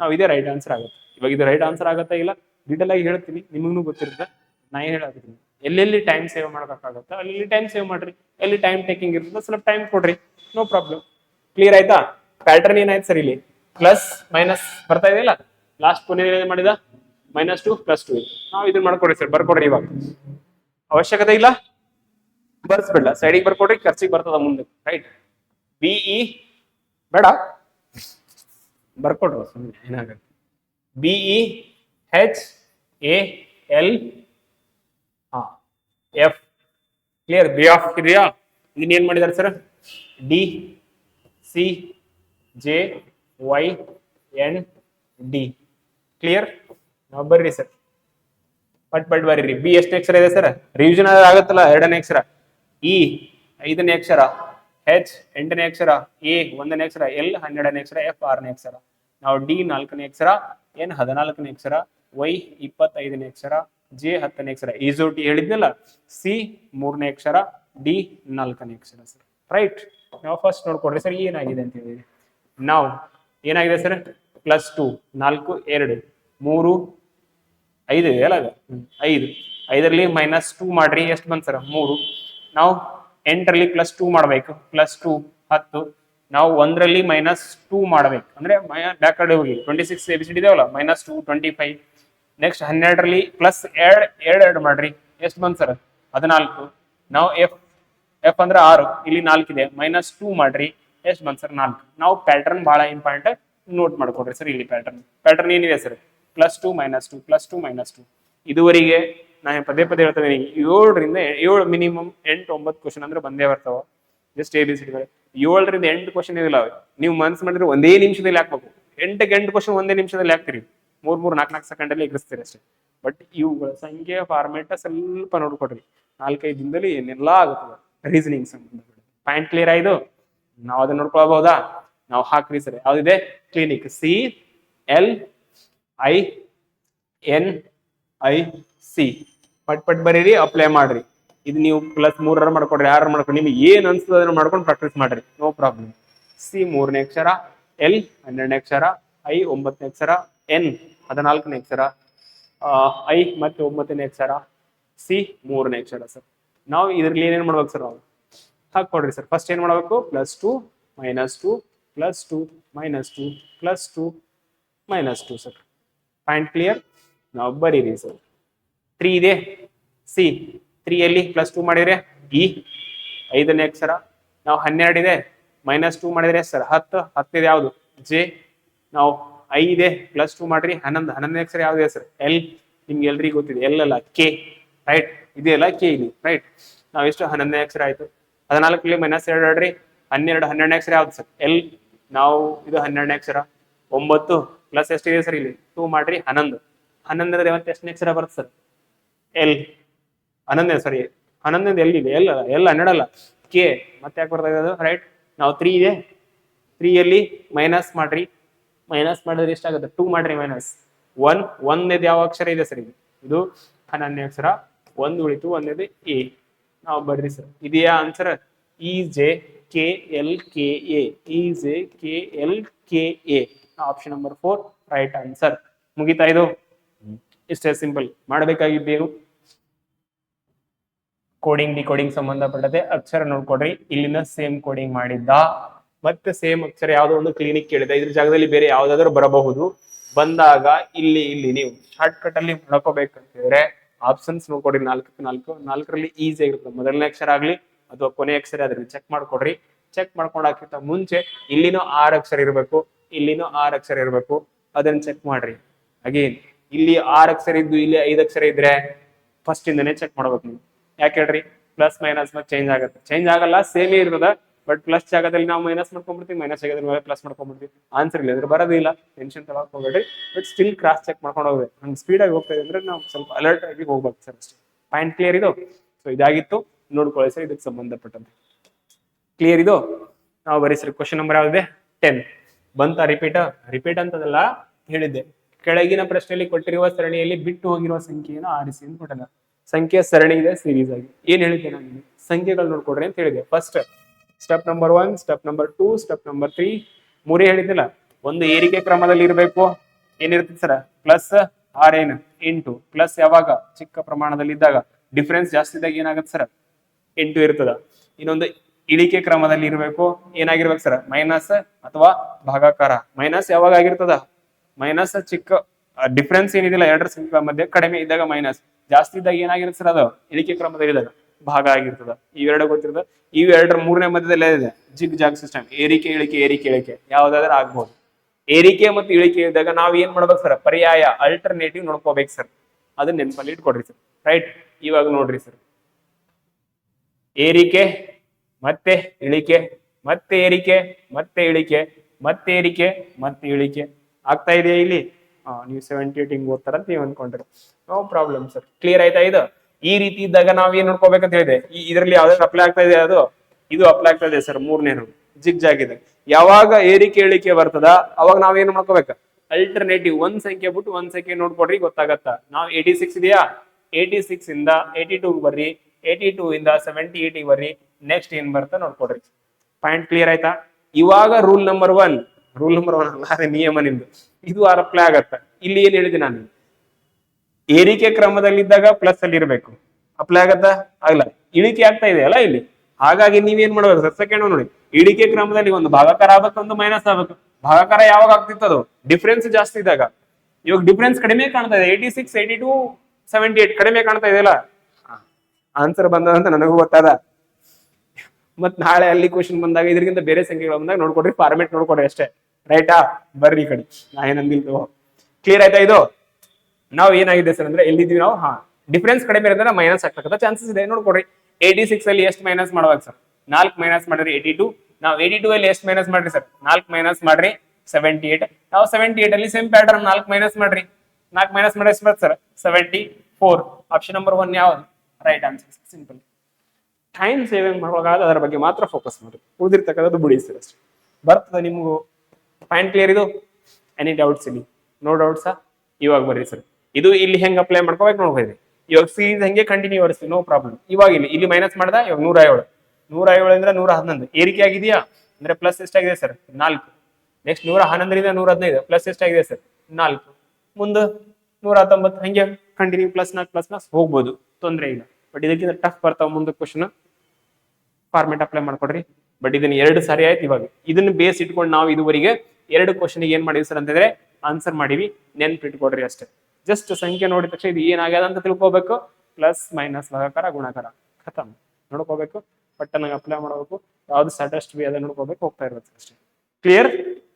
ನಾವ್ ಇದೇ ರೈಟ್ ಆನ್ಸರ್ ಆಗುತ್ತೆ. ಇವಾಗ ಇದು ರೈಟ್ ಆನ್ಸರ್ ಆಗುತ್ತಾ ಇಲ್ಲ? ಡೀಟೇಲ್ ಆಗಿ ಹೇಳ್ತೀನಿ, ನಿಮಗೂ ಗೊತ್ತಿರುತ್ತೆ. ನಾ ಹೇಳತ್ತೀನಿ ಎಲ್ಲೆಲ್ಲಿ ಟೈಮ್ ಸೇವ್ ಮಾಡ್ಬೇಕಾಗತ್ತೆ? ಅಲ್ಲಿ ಟೈಮ್ ಸೇವ್ ಮಾಡ್ರಿ? ಎಲ್ಲಿ ಟೈಮ್ ಟೇಕಿಂಗ್ ಇರ್ತದೆ, ಸ್ವಲ್ಪ ಟೈಮ್ ಕೊಡ್ರಿ. ನೋ ಪ್ರಾಬ್ಲಮ್ ಕ್ಲಿಯರ್ ಆಯ್ತಾ? ಪ್ಯಾಟರ್ನ್ ಏನಾಯ್ತು ಸರ್ ಇಲ್ಲಿ? ಪ್ಲಸ್ ಮೈನಸ್ ಬರ್ತಾ ಇದೆಯಲ್ಲ? ಲಾಸ್ಟ್ ಕೊನೆ ಮಾಡಿದ? ಮೈನಸ್ ಟು ಪ್ಲಸ್ ಟು ನಾವು ಇದನ್ನ ಮಾಡ್ಕೊಡ್ರಿ ಸರ್ ಬರ್ಕೊಡ್ರಿ ಇವಾಗ. ಅವಶ್ಯಕತೆ ಇಲ್ಲ? ಬರ್ಸ್ಬೇಡ ಸೈಡಿಗೆ ಬರ್ಕೊಡ್ರಿ ಖರ್ಚಿಗೆ ಬರ್ತದ ಮುಂದೆ. ರೈಟ್ ಬಿಇ ಬೇಡ. ಬರ್ಕೊಡ್ರಿ ಸುಮ್ಮನೆ ಏನಾಗತ್ತೆ? B E H A L ಹಾ ಎಫ್ ಕ್ಲಿಯರ್ ಬಿ ಆಫ್ ಇದೆಯಾ ಇದನ್ನ ಏನ್ ಮಾಡಿದಾರೆ sir D C J Y N D clear ನಾವು ಬರ್ರಿ ಸರ್. ಪಟ್ ಪಟ್ ಬರ್ರಿ. ಬಿ ಎಷ್ಟನೇ ಅಕ್ಷರ ಇದೆ ಸರ್? ರಿವಿಷನ್ ಆಗತ್ತಲ್ಲ, ಎರಡನೇ ಅಕ್ಷರ ಇ, ಐದನೇ ಅಕ್ಷರ ಹೆಚ್ ಎಂಟನೇ ಅಕ್ಷರ ಎ, ಒಂದನೇ ಅಕ್ಷರ ಎಲ್, ಹನ್ನೆರಡನೇ ಅಕ್ಷರ ಎಫ್, ಆರನೇ ಅಕ್ಷರ ನಾವು ಡಿ, ನಾಲ್ಕನೇ ಅಕ್ಷರ ಎನ್, ಹದಿನಾಲ್ಕನೇ ಅಕ್ಷರ ವೈ, ಇಪ್ಪತ್ತೈದನೇ ಅಕ್ಷರ ಜೆ, ಹತ್ತನೇ ಅಕ್ಷರ ಈಸೋಟಿ ಹೇಳಿದ್ನಲ್ಲ? ಸಿ, ಮೂರನೇ ಅಕ್ಷರ ಡಿ, ನಾಲ್ಕನೇ ಅಕ್ಷರ ಸರ್. ರೈಟ್. ನಾವು ಫಸ್ಟ್ ನೋಡ್ಕೊಡ್ರಿ ಸರ್ ಏನಾಗಿದೆ ಅಂತ ಹೇಳಿದ್ರಿ. ನಾವು ಏನಾಗಿದೆ ಸರ್? ಪ್ಲಸ್ ಟು ನಾಲ್ಕು, ಎರಡು, ಮೂರು ಐದು ಇದೆಯಲ್ಲ ಅದು? ಐದು. ಐದರಲ್ಲಿ ಮೈನಸ್ ಟೂ ಮಾಡ್ರಿ ಎಷ್ಟು ಬಂತು ಸರ್ ಮೂರು. ನಾವು ಎಂಟರಲ್ಲಿ ಪ್ಲಸ್ ಟೂ ಮಾಡಬೇಕು. ಪ್ಲಸ್ ಟೂ ಹತ್ತು. ನಾವು ಒಂದರಲ್ಲಿ ಮೈನಸ್ ಟೂ ಮಾಡಬೇಕು. ಅಂದರೆ ಬ್ಯಾಕ್ ಕಡೆ ಹೋಗಿ. Twenty six A B C ಇದಾವಲ್ಲ minus two twenty five next ಹನ್ನೆರಡರಲ್ಲಿ ಪ್ಲಸ್ ಎರಡು ಎರಡು ಎರಡು ಮಾಡ್ರಿ. ಎಷ್ಟು ಬಂತು ಸರ್ ಹದಿನಾಲ್ಕು. ನಾವು ಎಫ್ ಎಫ್ ಅಂದ್ರೆ ಆರು. ಇಲ್ಲಿ ನಾಲ್ಕು ಇದೆ. ಮೈನಸ್ ಟೂ ಮಾಡ್ರಿ. ಎಷ್ಟು ಬಂತು ಸರ್ ನಾಲ್ಕು. ನಾವು ಪ್ಯಾಟರ್ನ್ ಭಾಳ ಇಂಪಾರ್ಟೆಂಟ್ ನೋಟ್ ಮಾಡ್ಕೊಡ್ರಿ ಸರ್ ಇಲ್ಲಿ ಪ್ಯಾಟರ್ನ್ ಪ್ಯಾಟರ್ನ್ ಏನಿದೆ sir plus two minus two plus two minus two ಇದುವರೆಗೆ ನಾನು ಪದೇ ಪದೇ ಹೇಳ್ತಾ ಇದ್ದೀನಿ ಏಳರಿಂದ ಏಳು ಮಿನಿಮಮ್ ಎಂಟು ಒಂಬತ್ತು ಕ್ವಶನ್ ಅಂದ್ರೆ ಬಂದೇ ಬರ್ತಾವ. ಜಸ್ಟ್ ಎ ಬಿ ಸಿ ಏಳರಿಂದ ಎಂಟು ಕ್ವಶನ್ ಇದಿಲ್ಲ ನೀವು ಮನ್ಸ್ ಮಾಡಿದ್ರೆ ಒಂದೇ ನಿಮಿಷದಲ್ಲಿ ಹಾಕ್ಬೇಕು. ಎಂಟಕ್ಕೆ ಎಂಟು ಕ್ವಶನ್ ಒಂದೇ ನಿಮಿಷದಲ್ಲಿ ಹಾಕ್ತೀರಿ. ಮೂರ್ ಮೂರ್, ನಾಲ್ಕು ನಾಲ್ಕು ಸೆಕೆಂಡಲ್ಲಿ ಎಗರಿಸ್ತೀರಿ ಅಷ್ಟೇ. ಬಟ್ ಇವುಗಳ ಸಂಖ್ಯೆ ಫಾರ್ಮೇಟ್ ಸ್ವಲ್ಪ ನೋಡ್ಕೊಡ್ರಿ. ನಾಲ್ಕೈದು ದಿನದಲ್ಲಿ ಏನೆಲ್ಲ ಆಗುತ್ತದೆ ರೀಸನಿಂಗ್ ಸಂಬಂಧ ಪಾಯಿಂಟ್ ಕ್ಲಿಯರ್ ಆಯ್ತು ನಾವು ಅದನ್ನ ನೋಡ್ಕೊಳ್ಬಹುದಾ? ನಾವು ಹಾಕ್ರಿ ಸರಿ. ಯಾವ್ದಿದೆ? Clinic C L I N I C ಪಟ್ ಪಟ್ ಬರೀರಿ ಅಪ್ಲೈ ಮಾಡ್ರಿ. ಇದು ನೀವು ಪ್ಲಸ್ ಮೂರರ ಮಾಡ್ಕೊಡ್ರಿ ಯಾರು ಮಾಡ್ಕೊಂಡು ನಿಮ್ಗೆ ಏನ್ ಅನ್ಸುತ್ತೆ ಅದನ್ನ ಮಾಡ್ಕೊಂಡು ಪ್ರಾಕ್ಟೀಸ್ ಮಾಡ್ರಿ. ನೋ ಪ್ರಾಬ್ಲಮ್ ಸಿ ಮೂರನೇ ಅಕ್ಷರ ಎಲ್ ಹನ್ನೆರಡನೇ ಅಕ್ಷರ ಐ ಒಂಬತ್ತನೇ ಅಕ್ಷರ ಎನ್ ಹದಿನಾಲ್ಕನೇ ಅಕ್ಷರ ಐ ಮತ್ತೆ ಒಂಬತ್ತನೇ ಅಕ್ಷರ ಸಿ ಮೂರನೇ ಅಕ್ಷರ ಸರ್ ನಾವು ಇದ್ರಲ್ಲಿ ಏನೇನು ಮಾಡ್ಬೇಕು ಸರ್ ನಾವು? ಹಾಕೊಡ್ರಿ ಸರ್ ಫಸ್ಟ್ ಏನು ಮಾಡಬೇಕು? Plus two minus two plus two minus two plus two minus two sir point clear ನಾವು ಬರೀರಿ ಸರ್ ತ್ರೀ ಇದೆ. ಸಿ ತ್ರೀಯಲ್ಲಿ ಪ್ಲಸ್ ಟೂ ಮಾಡಿದ್ರೆ ಇ ಐದನೇ ಅಕ್ಷರ. ನಾವು ಹನ್ನೆರಡು ಇದೆ. ಮೈನಸ್ ಟೂ ಮಾಡಿದ್ರೆ ಸರ್, ಹತ್ತು. ಹತ್ತಿದೆ ಯಾವುದು? ಜೆ ನಾವು ಐ ಇದೆ. ಪ್ಲಸ್ ಟೂ ಮಾಡ್ರಿ, ಹನ್ನೊಂದು. ಹನ್ನೊಂದನೇ ಅಕ್ಷರ ಯಾವ್ದು ಇದೆ ಸರ್? ಎಲ್ ನಿಮ್ಗೆ ಎಲ್ರಿಗೂ ಗೊತ್ತಿದೆ. ಎಲ್ ಅಲ್ಲ ಕೆ ರೈಟ್ ಇದೆಯಲ್ಲ ಕೆ ಇದು. ರೈಟ್ ನಾವು ಎಷ್ಟು? ಹನ್ನೊಂದನೇ ಅಕ್ಷರ ಆಯ್ತು. ಹದಿನಾಲ್ಕಲ್ಲಿ ಮೈನಸ್ ಎರಡು ಆಡ್ರಿ. ಹನ್ನೆರಡು, ಹನ್ನೆರಡನೇ ಅಕ್ಷರ ಯಾವ್ದು ಸರ್? ಎಲ್ ನಾವು, ಇದು ಹನ್ನೆರಡನೇ ಅಕ್ಷರ. ಒಂಬತ್ತು. ಪ್ಲಸ್ ಎಷ್ಟಿದೆ ಸರ್ ಇಲ್ಲಿ? ಟೂ ಮಾಡ್ರಿ, ಹನ್ನೊಂದು. ಹನ್ನೊಂದರ ಮತ್ತೆ ಎಷ್ಟನೇ ಅಕ್ಷರ ಬರುತ್ತೆ ಸರ್ ಎಲ್ ಹನ್ನೊಂದನೇ ಸರಿ ಹನ್ನೊಂದನೇದು ಎಲ್ ಇದೆ. ಎಲ್ ಎಲ್ ಹನ್ನೆರಡಲ್ಲ. ಕೆ ಮತ್ತೆ ಯಾಕೆ ಬರ್ತಾ ಇದ್ದು ರೈಟ್ ನಾವು ತ್ರೀ ಇದೆ. ತ್ರೀಯಲ್ಲಿ ಮೈನಸ್ ಮಾಡ್ರಿ. ಮೈನಸ್ ಮಾಡಿದ್ರೆ ಎಷ್ಟಾಗುತ್ತೆ ಟೂ ಮಾಡ್ರಿ ಮೈನಸ್ ಒನ್ ಒಂದೇದು ಯಾವ ಅಕ್ಷರ ಇದೆ ಸರ್ ಇದು? ಇದು ಹನ್ನೊಂದನೇ ಅಕ್ಷರ. ಒಂದು ಉಳಿತು ಒಂದೇದು ಎ ನಾವು ಬರ್ರಿ ಸರ್ ಇದೆಯಾ answer E J K L K A E J K L K A option number four right answer ಮುಗಿತಾ ಇದು ಇಷ್ಟೇ ಸಿಂಪಲ್ ಮಾಡಬೇಕಾಗಿದ್ದೇನು? ಕೋಡಿಂಗ್ ಡಿಕೋಡಿಂಗ್ ಸಂಬಂಧಪಟ್ಟದೆ ಅಕ್ಷರ ನೋಡ್ಕೊಡ್ರಿ. ಇಲ್ಲಿಂದ ಸೇಮ್ ಕೋಡಿಂಗ್ ಮಾಡಿದ್ದ. ಮತ್ತೆ ಸೇಮ್ ಅಕ್ಷರ ಯಾವ್ದೋ ಒಂದು ಕ್ಲಿನಿಕ್ ಕೇಳಿದ. ಇದ್ರ ಜಾಗದಲ್ಲಿ ಬೇರೆ ಯಾವ್ದಾದ್ರು ಬರಬಹುದು. ಬಂದಾಗ ಇಲ್ಲಿ ಇಲ್ಲಿ ನೀವು ಶಾರ್ಟ್ ಕಟ್ ಅಲ್ಲಿ ಮಾಡ್ಕೋಬೇಕಂತಿದ್ರೆ ಆಪ್ಷನ್ಸ್ ನೋಡ್ಕೊಡ್ರಿ. ನಾಲ್ಕಕ್ಕೆ ನಾಲ್ಕು ನಾಲ್ಕರಲ್ಲಿ ಈಸಿ ಆಗಿರುತ್ತೆ. ಮೊದಲನೇ ಅಕ್ಷರ ಆಗ್ಲಿ ಅಥವಾ ಕೊನೆ ಅಕ್ಷರ ಅದ್ರಲ್ಲಿ ಚೆಕ್ ಮಾಡ್ಕೊಡ್ರಿ. ಚೆಕ್ ಮಾಡ್ಕೊಂಡಾಕಿಂತ ಮುಂಚೆ ಇಲ್ಲಿನೂ ಆರು ಅಕ್ಷರ ಇರಬೇಕು. ಇಲ್ಲಿನೂ ಆರ್ ಅಕ್ಷರ ಇರಬೇಕು. ಅದನ್ನ ಚೆಕ್ ಮಾಡ್ರಿ. ಅಗೇನ್ ಇಲ್ಲಿ ಆರ್ ಅಕ್ಷರ ಇದ್ದು ಇಲ್ಲಿ ಐದು ಅಕ್ಷರ ಇದ್ರೆ ಫಸ್ಟ್ ಇಂದನೇ ಚೆಕ್ ಮಾಡ್ಬೇಕು ನೀವು. ಯಾಕೆ ಹೇಳ್ರಿ? ಪ್ಲಸ್ ಮೈನಸ್ ಮತ್ತೆ ಚೇಂಜ್ ಆಗುತ್ತೆ. ಚೇಂಜ್ ಆಗಲ್ಲ ಸೇಮ್ ಇರ್ತದ ಬಟ್ ಪ್ಲಸ್ ಜಾಗದಲ್ಲಿ ನಾವು ಮೈನಸ್ ಮಾಡ್ಕೊಂಡ್ಬಿಡ್ತೀವಿ ಮೈನಸ್ ಜಾಗದಲ್ಲಿ ಪ್ಲಸ್ ಮಾಡ್ಕೊಂಡ್ಬಿಡ್ತೀವಿ ಆನ್ಸರ್ ಇಲ್ಲ. ಇದ್ರೆ ಬರೋದಿಲ್ಲ ಟೆನ್ಷನ್ ತಗೊಳಕ್ ಹೋಗ್ಬೇಡ್ರಿ. ಬಟ್ ಸ್ಟಿಲ್ ಕ್ರಾಸ್ ಚೆಕ್ ಮಾಡ್ಕೊಂಡು ಹೋಗ್ಬೇಕು. ಹಂಗೆ ಸ್ಪೀಡ್ ಆಗಿ ಹೋಗ್ತಾ ಇದೆ ಅಂದ್ರೆ ನಾವು ಸ್ವಲ್ಪ ಅಲರ್ಟ್ ಆಗಿ ಹೋಗ್ಬೇಕು ಸರ್ ಅಷ್ಟೇ. ಪಾಯಿಂಟ್ ಕ್ಲಿಯರ್ ಇದು? ಸೊ ಇದಾಗಿತ್ತು. ನೋಡ್ಕೊಳ್ಳಿ ಸರ್ ಇದಕ್ಕೆ ಸಂಬಂಧಪಟ್ಟಂತೆ ಕ್ಲಿಯರ್ ಇದು? ನಾವು ಬರೀ ಸರ್ ಕ್ವಶನ್ ನಂಬರ್ ಯಾವ್ದಿದೆ? ಟೆನ್ ಬಂತ ರಿಪೀಟ್ ರಿಪೀಟ್ ಅಂತದಲ್ಲ ಹೇಳಿದ್ದೆ. ಕೆಳಗಿನ ಪ್ರಶ್ನೆಯಲ್ಲಿ ಕೊಟ್ಟಿರುವ ಸರಣಿಯಲ್ಲಿ ಬಿಟ್ಟು ಹೋಗಿರುವ ಸಂಖ್ಯೆಯನ್ನು ಆರಿಸಿ ಅಂತ ಕೊಟ್ಟಲ್ಲ. ಸಂಖ್ಯೆ ಸರಣಿ ಇದೆ ಸೀರೀಸ್ ಆಗಿ ಏನ್ ಹೇಳಿದ್ದೆ ನಾನು? ಸಂಖ್ಯೆಗಳು ನೋಡ್ಕೊಡ್ರಿ ಅಂತ ಹೇಳಿದೆ first step number one step number two step number three ಮೂರೇ ಹೇಳಿದ್ದಿಲ್ಲ ಒಂದು ಏರಿಕೆ ಕ್ರಮದಲ್ಲಿ ಇರಬೇಕು. ಏನಿರುತ್ತೆ ಸರ್? ಪ್ಲಸ್ ಆರ್ ಏನ್ ಎಂಟು. ಪ್ಲಸ್ ಯಾವಾಗ? ಚಿಕ್ಕ ಪ್ರಮಾಣದಲ್ಲಿ ಇದ್ದಾಗ ಡಿಫ್ರೆನ್ಸ್ ಜಾಸ್ತಿ ಇದ್ದಾಗ ಏನಾಗುತ್ತೆ ಸರ್? ಎಂಟು ಇರ್ತದ. ಇನ್ನೊಂದು ಇಳಿಕೆ ಕ್ರಮದಲ್ಲಿ ಇರಬೇಕು. ಏನಾಗಿರ್ಬೇಕು ಸರ್? ಮೈನಸ್ ಅಥವಾ ಭಾಗಾಕಾರ. ಮೈನಸ್ ಯಾವಾಗ ಆಗಿರ್ತದ? ಮೈನಸ್ ಚಿಕ್ಕ ಡಿಫ್ರೆನ್ಸ್ ಏನಿದಿಲ್ಲ. ಎರಡರ ಸಂಖ್ಯೆಗಳ ಮಧ್ಯೆ ಕಡಿಮೆ ಇದ್ದಾಗ ಮೈನಸ್. ಜಾಸ್ತಿ ಇದ್ದಾಗ ಏನಾಗಿರುತ್ತೆ ಸರ್ ಅದು? ಇಳಿಕೆ ಕ್ರಮದಲ್ಲಿ ಇದ್ದಾಗ ಭಾಗ ಆಗಿರ್ತದ. ಇವೆರಡು ಗೊತ್ತಿರ್ತದ. ಇವೆರಡರ ಮೂರನೇ ಮಧ್ಯದಲ್ಲಿ ಇದೆ ಜಿಗ್ ಜಾಗ್ ಸಿಸ್ಟಮ್ ಏರಿಕೆ, ಇಳಿಕೆ ಏರಿಕೆ, ಇಳಿಕೆ. ಯಾವ್ದಾದ್ರೂ ಆಗ್ಬಹುದು ಏರಿಕೆ ಮತ್ತು ಇಳಿಕೆ ಇದ್ದಾಗ ನಾವ್ ಏನ್ ಮಾಡ್ಬೇಕು ಸರ್? ಪರ್ಯಾಯ ಅಲ್ಟರ್ನೇಟಿವ್ ನೋಡ್ಕೋಬೇಕು ಸರ್. ಅದನ್ನ ನೆನಪಲ್ಲಿ ಇಟ್ಕೊಡ್ರಿ ಸರ್. ರೈಟ್ ಇವಾಗ ನೋಡ್ರಿ ಸರ್. ಏರಿಕೆ ಮತ್ತೆ ಇಳಿಕೆ, ಮತ್ತೆ ಏರಿಕೆ, ಮತ್ತೆ ಇಳಿಕೆ, ಮತ್ತೆ ಏರಿಕೆ, ಮತ್ತೆ ಇಳಿಕೆ. ಆಗ್ತಾ ಇದೆಯಾ ಇಲ್ಲಿ? ನೀವು ಸೆವೆಂಟಿ ಏಟ್ ಹಿಂಗ್ ಓದ್ತಾರಂತ ನೀವು ಅನ್ಕೊಂಡ್ರಿ. ನೋ ಪ್ರಾಬ್ಲಮ್ ಸರ್ ಕ್ಲಿಯರ್ ಆಯ್ತಾ ಇದು? ಈ ರೀತಿ ಇದ್ದಾಗ ನಾವ್ ಏನ್ ನೋಡ್ಕೋಬೇಕಂತ ಹೇಳಿದೆ? ಈ ಇದರಲ್ಲಿ ಯಾವ್ದಾದ್ರು ಅಪ್ಲೈ ಆಗ್ತಾ ಇದೆ ಅದು? ಇದು ಅಪ್ಲೈ ಆಗ್ತಾ ಇದೆ ಸರ್ ಮೂರನೇನು ಜಿಗ್ ಜಾಗಿದೆ ಯಾವಾಗ ಏರಿಕೆ, ಇಳಿಕೆ ಬರ್ತದ? ಅವಾಗ ನಾವ್ ಏನ್ ಮಾಡ್ಕೋಬೇಕು? ಅಲ್ಟರ್ನೇಟಿವ್ ಒಂದ್ ಸಂಖ್ಯೆ ಬಿಟ್ಟು ಒಂದ್ ಸಂಖ್ಯೆ ನೋಡ್ಕೊಡ್ರಿ, ಗೊತ್ತಾಗತ್ತ? ನಾವ್ ಏಯ್ಟಿ ಸಿಕ್ಸ್ ಇದೆಯಾ? ಏಯ್ಟಿ ಸಿಕ್ಸ್ ಇಂದ ಏಯ್ಟಿ ಟೂ ಬರ್ರಿ. ಏಯ್ಟಿ ಟೂ ಇಂದ ಸೆವೆಂಟಿ ಏಯ್ಟಿ ಬರ್ರಿ. ನೆಕ್ಸ್ಟ್ ಏನ್ ಬರುತ್ತೆ ನೋಡ್ಕೊಡ್ರಿ. ಪಾಯಿಂಟ್ ಕ್ಲಿಯರ್ ಆಯ್ತಾ? ಇವಾಗ rule number one rule number one ಅಲ್ಲ, ಅದೇ ನಿಯಮ ನಿಮ್ದು. ಇದು ಅಪ್ಲೈ ಆಗತ್ತ. ಇಲ್ಲಿ ಏನ್ ಹೇಳಿದೆ ನಾನು? ಏರಿಕೆ ಕ್ರಮದಲ್ಲಿದ್ದಾಗ ಪ್ಲಸ್ ಅಲ್ಲಿ ಇರಬೇಕು. ಅಪ್ಲೈ ಆಗತ್ತಾ? ಆಗಲ್ಲ. ಇಳಿಕೆ ಆಗ್ತಾ ಇದೆ ಅಲ್ಲ ಇಲ್ಲಿ. ಹಾಗಾಗಿ ನೀವೇನ್ ಮಾಡ್ಬೇಕು? ಸರ್ ಸೆಕೆಂಡ್ ನೋಡಿ. ಇಳಿಕೆ ಕ್ರಮದಲ್ಲಿ ಒಂದು ಭಾಗಾಕಾರ ಆಗಬೇಕು, ಒಂದು ಮೈನಸ್ ಆಗ್ಬೇಕು. ಭಾಗಾಕಾರ ಯಾವಾಗ ಆಗ್ತಿತ್ತು ಅದು? ಡಿಫ್ರೆನ್ಸ್ ಜಾಸ್ತಿ ಇದ್ದಾಗ. ಇವಾಗ ಡಿಫ್ರೆನ್ಸ್ ಕಡಿಮೆ ಕಾಣ್ತಾ ಇದೆ. Eighty six eighty two seventy eight ಕಡಿಮೆ ಕಾಣ್ತಾ ಇದೆಯಲ್ಲ ಆನ್ಸರ್ ಬಂದದಂತ ನನಗೂ ಗೊತ್ತಾದ. ಮತ್ ನಾಳೆ ಅಲ್ಲಿ ಕ್ವಶನ್ ಬಂದಾಗ ಇದ್ರಿಂದ ಬೇರೆ ಸಂಖ್ಯೆಗಳು ಬಂದಾಗ ನೋಡ್ಕೊಡ್ರಿ ಫಾರ್ಮೆಟ್ ನೋಡ್ಕೊಡ್ರಿ ಅಷ್ಟೇ. ರೈಟಾ ಬರ್ರಿ ಕಡೆ. ನಾ ಏನಂದಿಲ್ದು ಕ್ಲಿಯರ್ ಆಯ್ತಾ ಇದು? ನಾವು ಏನಾಗಿದೆ ಸರ್ ಅಂದ್ರೆ ಎಲ್ಲಿದ್ವಿ ನಾವು? ಹಾ. ಡಿಫ್ರೆನ್ಸ್ ಕಡಿಮೆ ಇರೋದ್ರೆ ಮೈನಸ್ ಆಗ್ತಕ್ಕಂಥ ಚಾನ್ಸಸ್ ಇದೆ. ನೋಡ್ಕೊಡ್ರಿ. ಏಯ್ಟಿ ಸಿಕ್ಸ್ ಅಲ್ಲಿ ಎಷ್ಟು ಮೈನಸ್ ಮಾಡುವಾಗ ಸರ್ ನಾಲ್ಕು ಮೈನಸ್ ಮಾಡಿದ್ರೆ ಏಯ್ಟಿ ಟು ನಾವು ಏಯ್ಟಿ ಟು ಅಲ್ಲಿ ಎಷ್ಟು ಮೈನಸ್ ಮಾಡ್ರಿ ಸರ್ ನಾಲ್ಕು ಮೈನಸ್ ಮಾಡ್ರಿ ಸೆವೆಂಟಿ ಏಟ್ ನಾವು ಸೆವೆಂಟಿ ಏಟ್ ಅಲ್ಲಿ ಸೇಮ್ ಪ್ಯಾಟರ್ನ್ ನಾಲ್ಕು ಮೈನಸ್ ಮಾಡ್ರಿ. ನಾಲ್ಕು ಮೈನಸ್ ಮಾಡಿ ಎಷ್ಟು ಬರುತ್ತೆ sir seventy four option number one ಯಾವ್ದು? Right answer simple time saving ಮಾಡುವಾಗ ಅದರ ಬಗ್ಗೆ ಮಾತ್ರ ಫೋಕಸ್ ಮಾಡಿ. ಉಳಿದಿರ್ತಕ್ಕಂಥದ್ದು ಬಿಡಿ ಸರ್ ಅಷ್ಟೇ ಬರ್ತದೆ ನಿಮಗೂ ಪಾಯಿಂಟ್ ಕ್ಲಿಯರ್ ಇದು? ಎನಿ ಡೌಟ್ಸ್ ಇಲ್ಲಿ? ನೋ ಡೌಟ್ಸಾ ಇವಾಗ ಬರ್ರಿ ಸರ್ ಇದು ಇಲ್ಲಿ ಹೆಂಗ್ ಅಪ್ಲೈ ಮಾಡ್ಕೋಬೇಕು ನೋಡ್ಬೋದು ಇವಾಗ ಸೀರೀಸ್ ಹೆಂಗೆ ಕಂಟಿನ್ಯೂ ಆರಿಸಿ ನೋ ಪ್ರಾಬ್ಲಮ್ ಇವಾಗ ಇಲ್ಲಿ ಇಲ್ಲಿ ಮೈನಸ್ ಮಾಡ್ದ, ಇವಾಗ ನೂರ ಏಳು. ನೂರ ಏಳು ಅಂದ್ರೆ ನೂರ ಹನ್ನೊಂದು. ಏರಿಕೆ ಆಗಿದೆಯಾ? ಅಂದ್ರೆ ಪ್ಲಸ್ ಎಷ್ಟಾಗಿದೆ ಸರ್ ನಾಲ್ಕು. ನೆಕ್ಸ್ಟ್ ನೂರ ಹನ್ನೊಂದರಿಂದ ನೂರ ಹದಿನೈದು. ಪ್ಲಸ್ ಎಷ್ಟಾಗಿದೆ ಸರ್ ನಾಲ್ಕು. ಮುಂದೆ ನೂರ ಹತ್ತೊಂಬತ್ತು. ಹಂಗೆ ಕಂಟಿನ್ಯೂ ಪ್ಲಸ್ ನಾಲ್ಕು ಪ್ಲಸ್ ನಾಲ್ಕು ಹೋಗ್ಬೋದು. ತೊಂದರೆ ಇಲ್ಲ. ಬಟ್ ಇದಕ್ಕಿಂತ ಟಫ್ ಬರ್ತಾವ ಮುಂದೆ ಕ್ವಶನ್ ಫಾರ್ಮೆಟ್ ಅಪ್ಲೈ ಮಾಡ್ಕೊಡ್ರಿ. ಬಟ್ ಇದನ್ನ ಎರಡು ಸಾರಿ ಆಯ್ತು ಇವಾಗ. ಇದನ್ನ ಬೇಸ್ ಇಟ್ಕೊಂಡು ನಾವು ಇದುವರೆಗೆ ಎರಡು ಕ್ವಶನ್ ಏನ್ ಮಾಡಿವಿ ಸರ್ ಅಂತಂದ್ರೆ ಆನ್ಸರ್ ಮಾಡಿವಿ. ನೆನ್ಪಿಟ್ಕೊಡ್ರಿ ಅಷ್ಟೇ. ಜಸ್ಟ್ ಸಂಖ್ಯೆ ನೋಡಿದ ತಕ್ಷಣ ಇದು ಏನಾಗ್ಯದ ಅಂತ ತಿಳ್ಕೊಬೇಕು. ಪ್ಲಸ್ ಮೈನಸ್ ಭಾಗಾಕಾರ, ಗುಣಾಕಾರ. ಖತಮ್. ನೋಡ್ಕೋಬೇಕು. ಬಟ್ ನಂಗೆ ಅಪ್ಲೈ ಮಾಡಬೇಕು. ಯಾವ್ದು ಸಟೆಸ್ಟ್ ಬಿ ಅದ ನೋಡ್ಕೋಬೇಕು. ಹೋಗ್ತಾ ಇರುತ್ತೆ ಅಷ್ಟೇ. ಕ್ಲಿಯರ್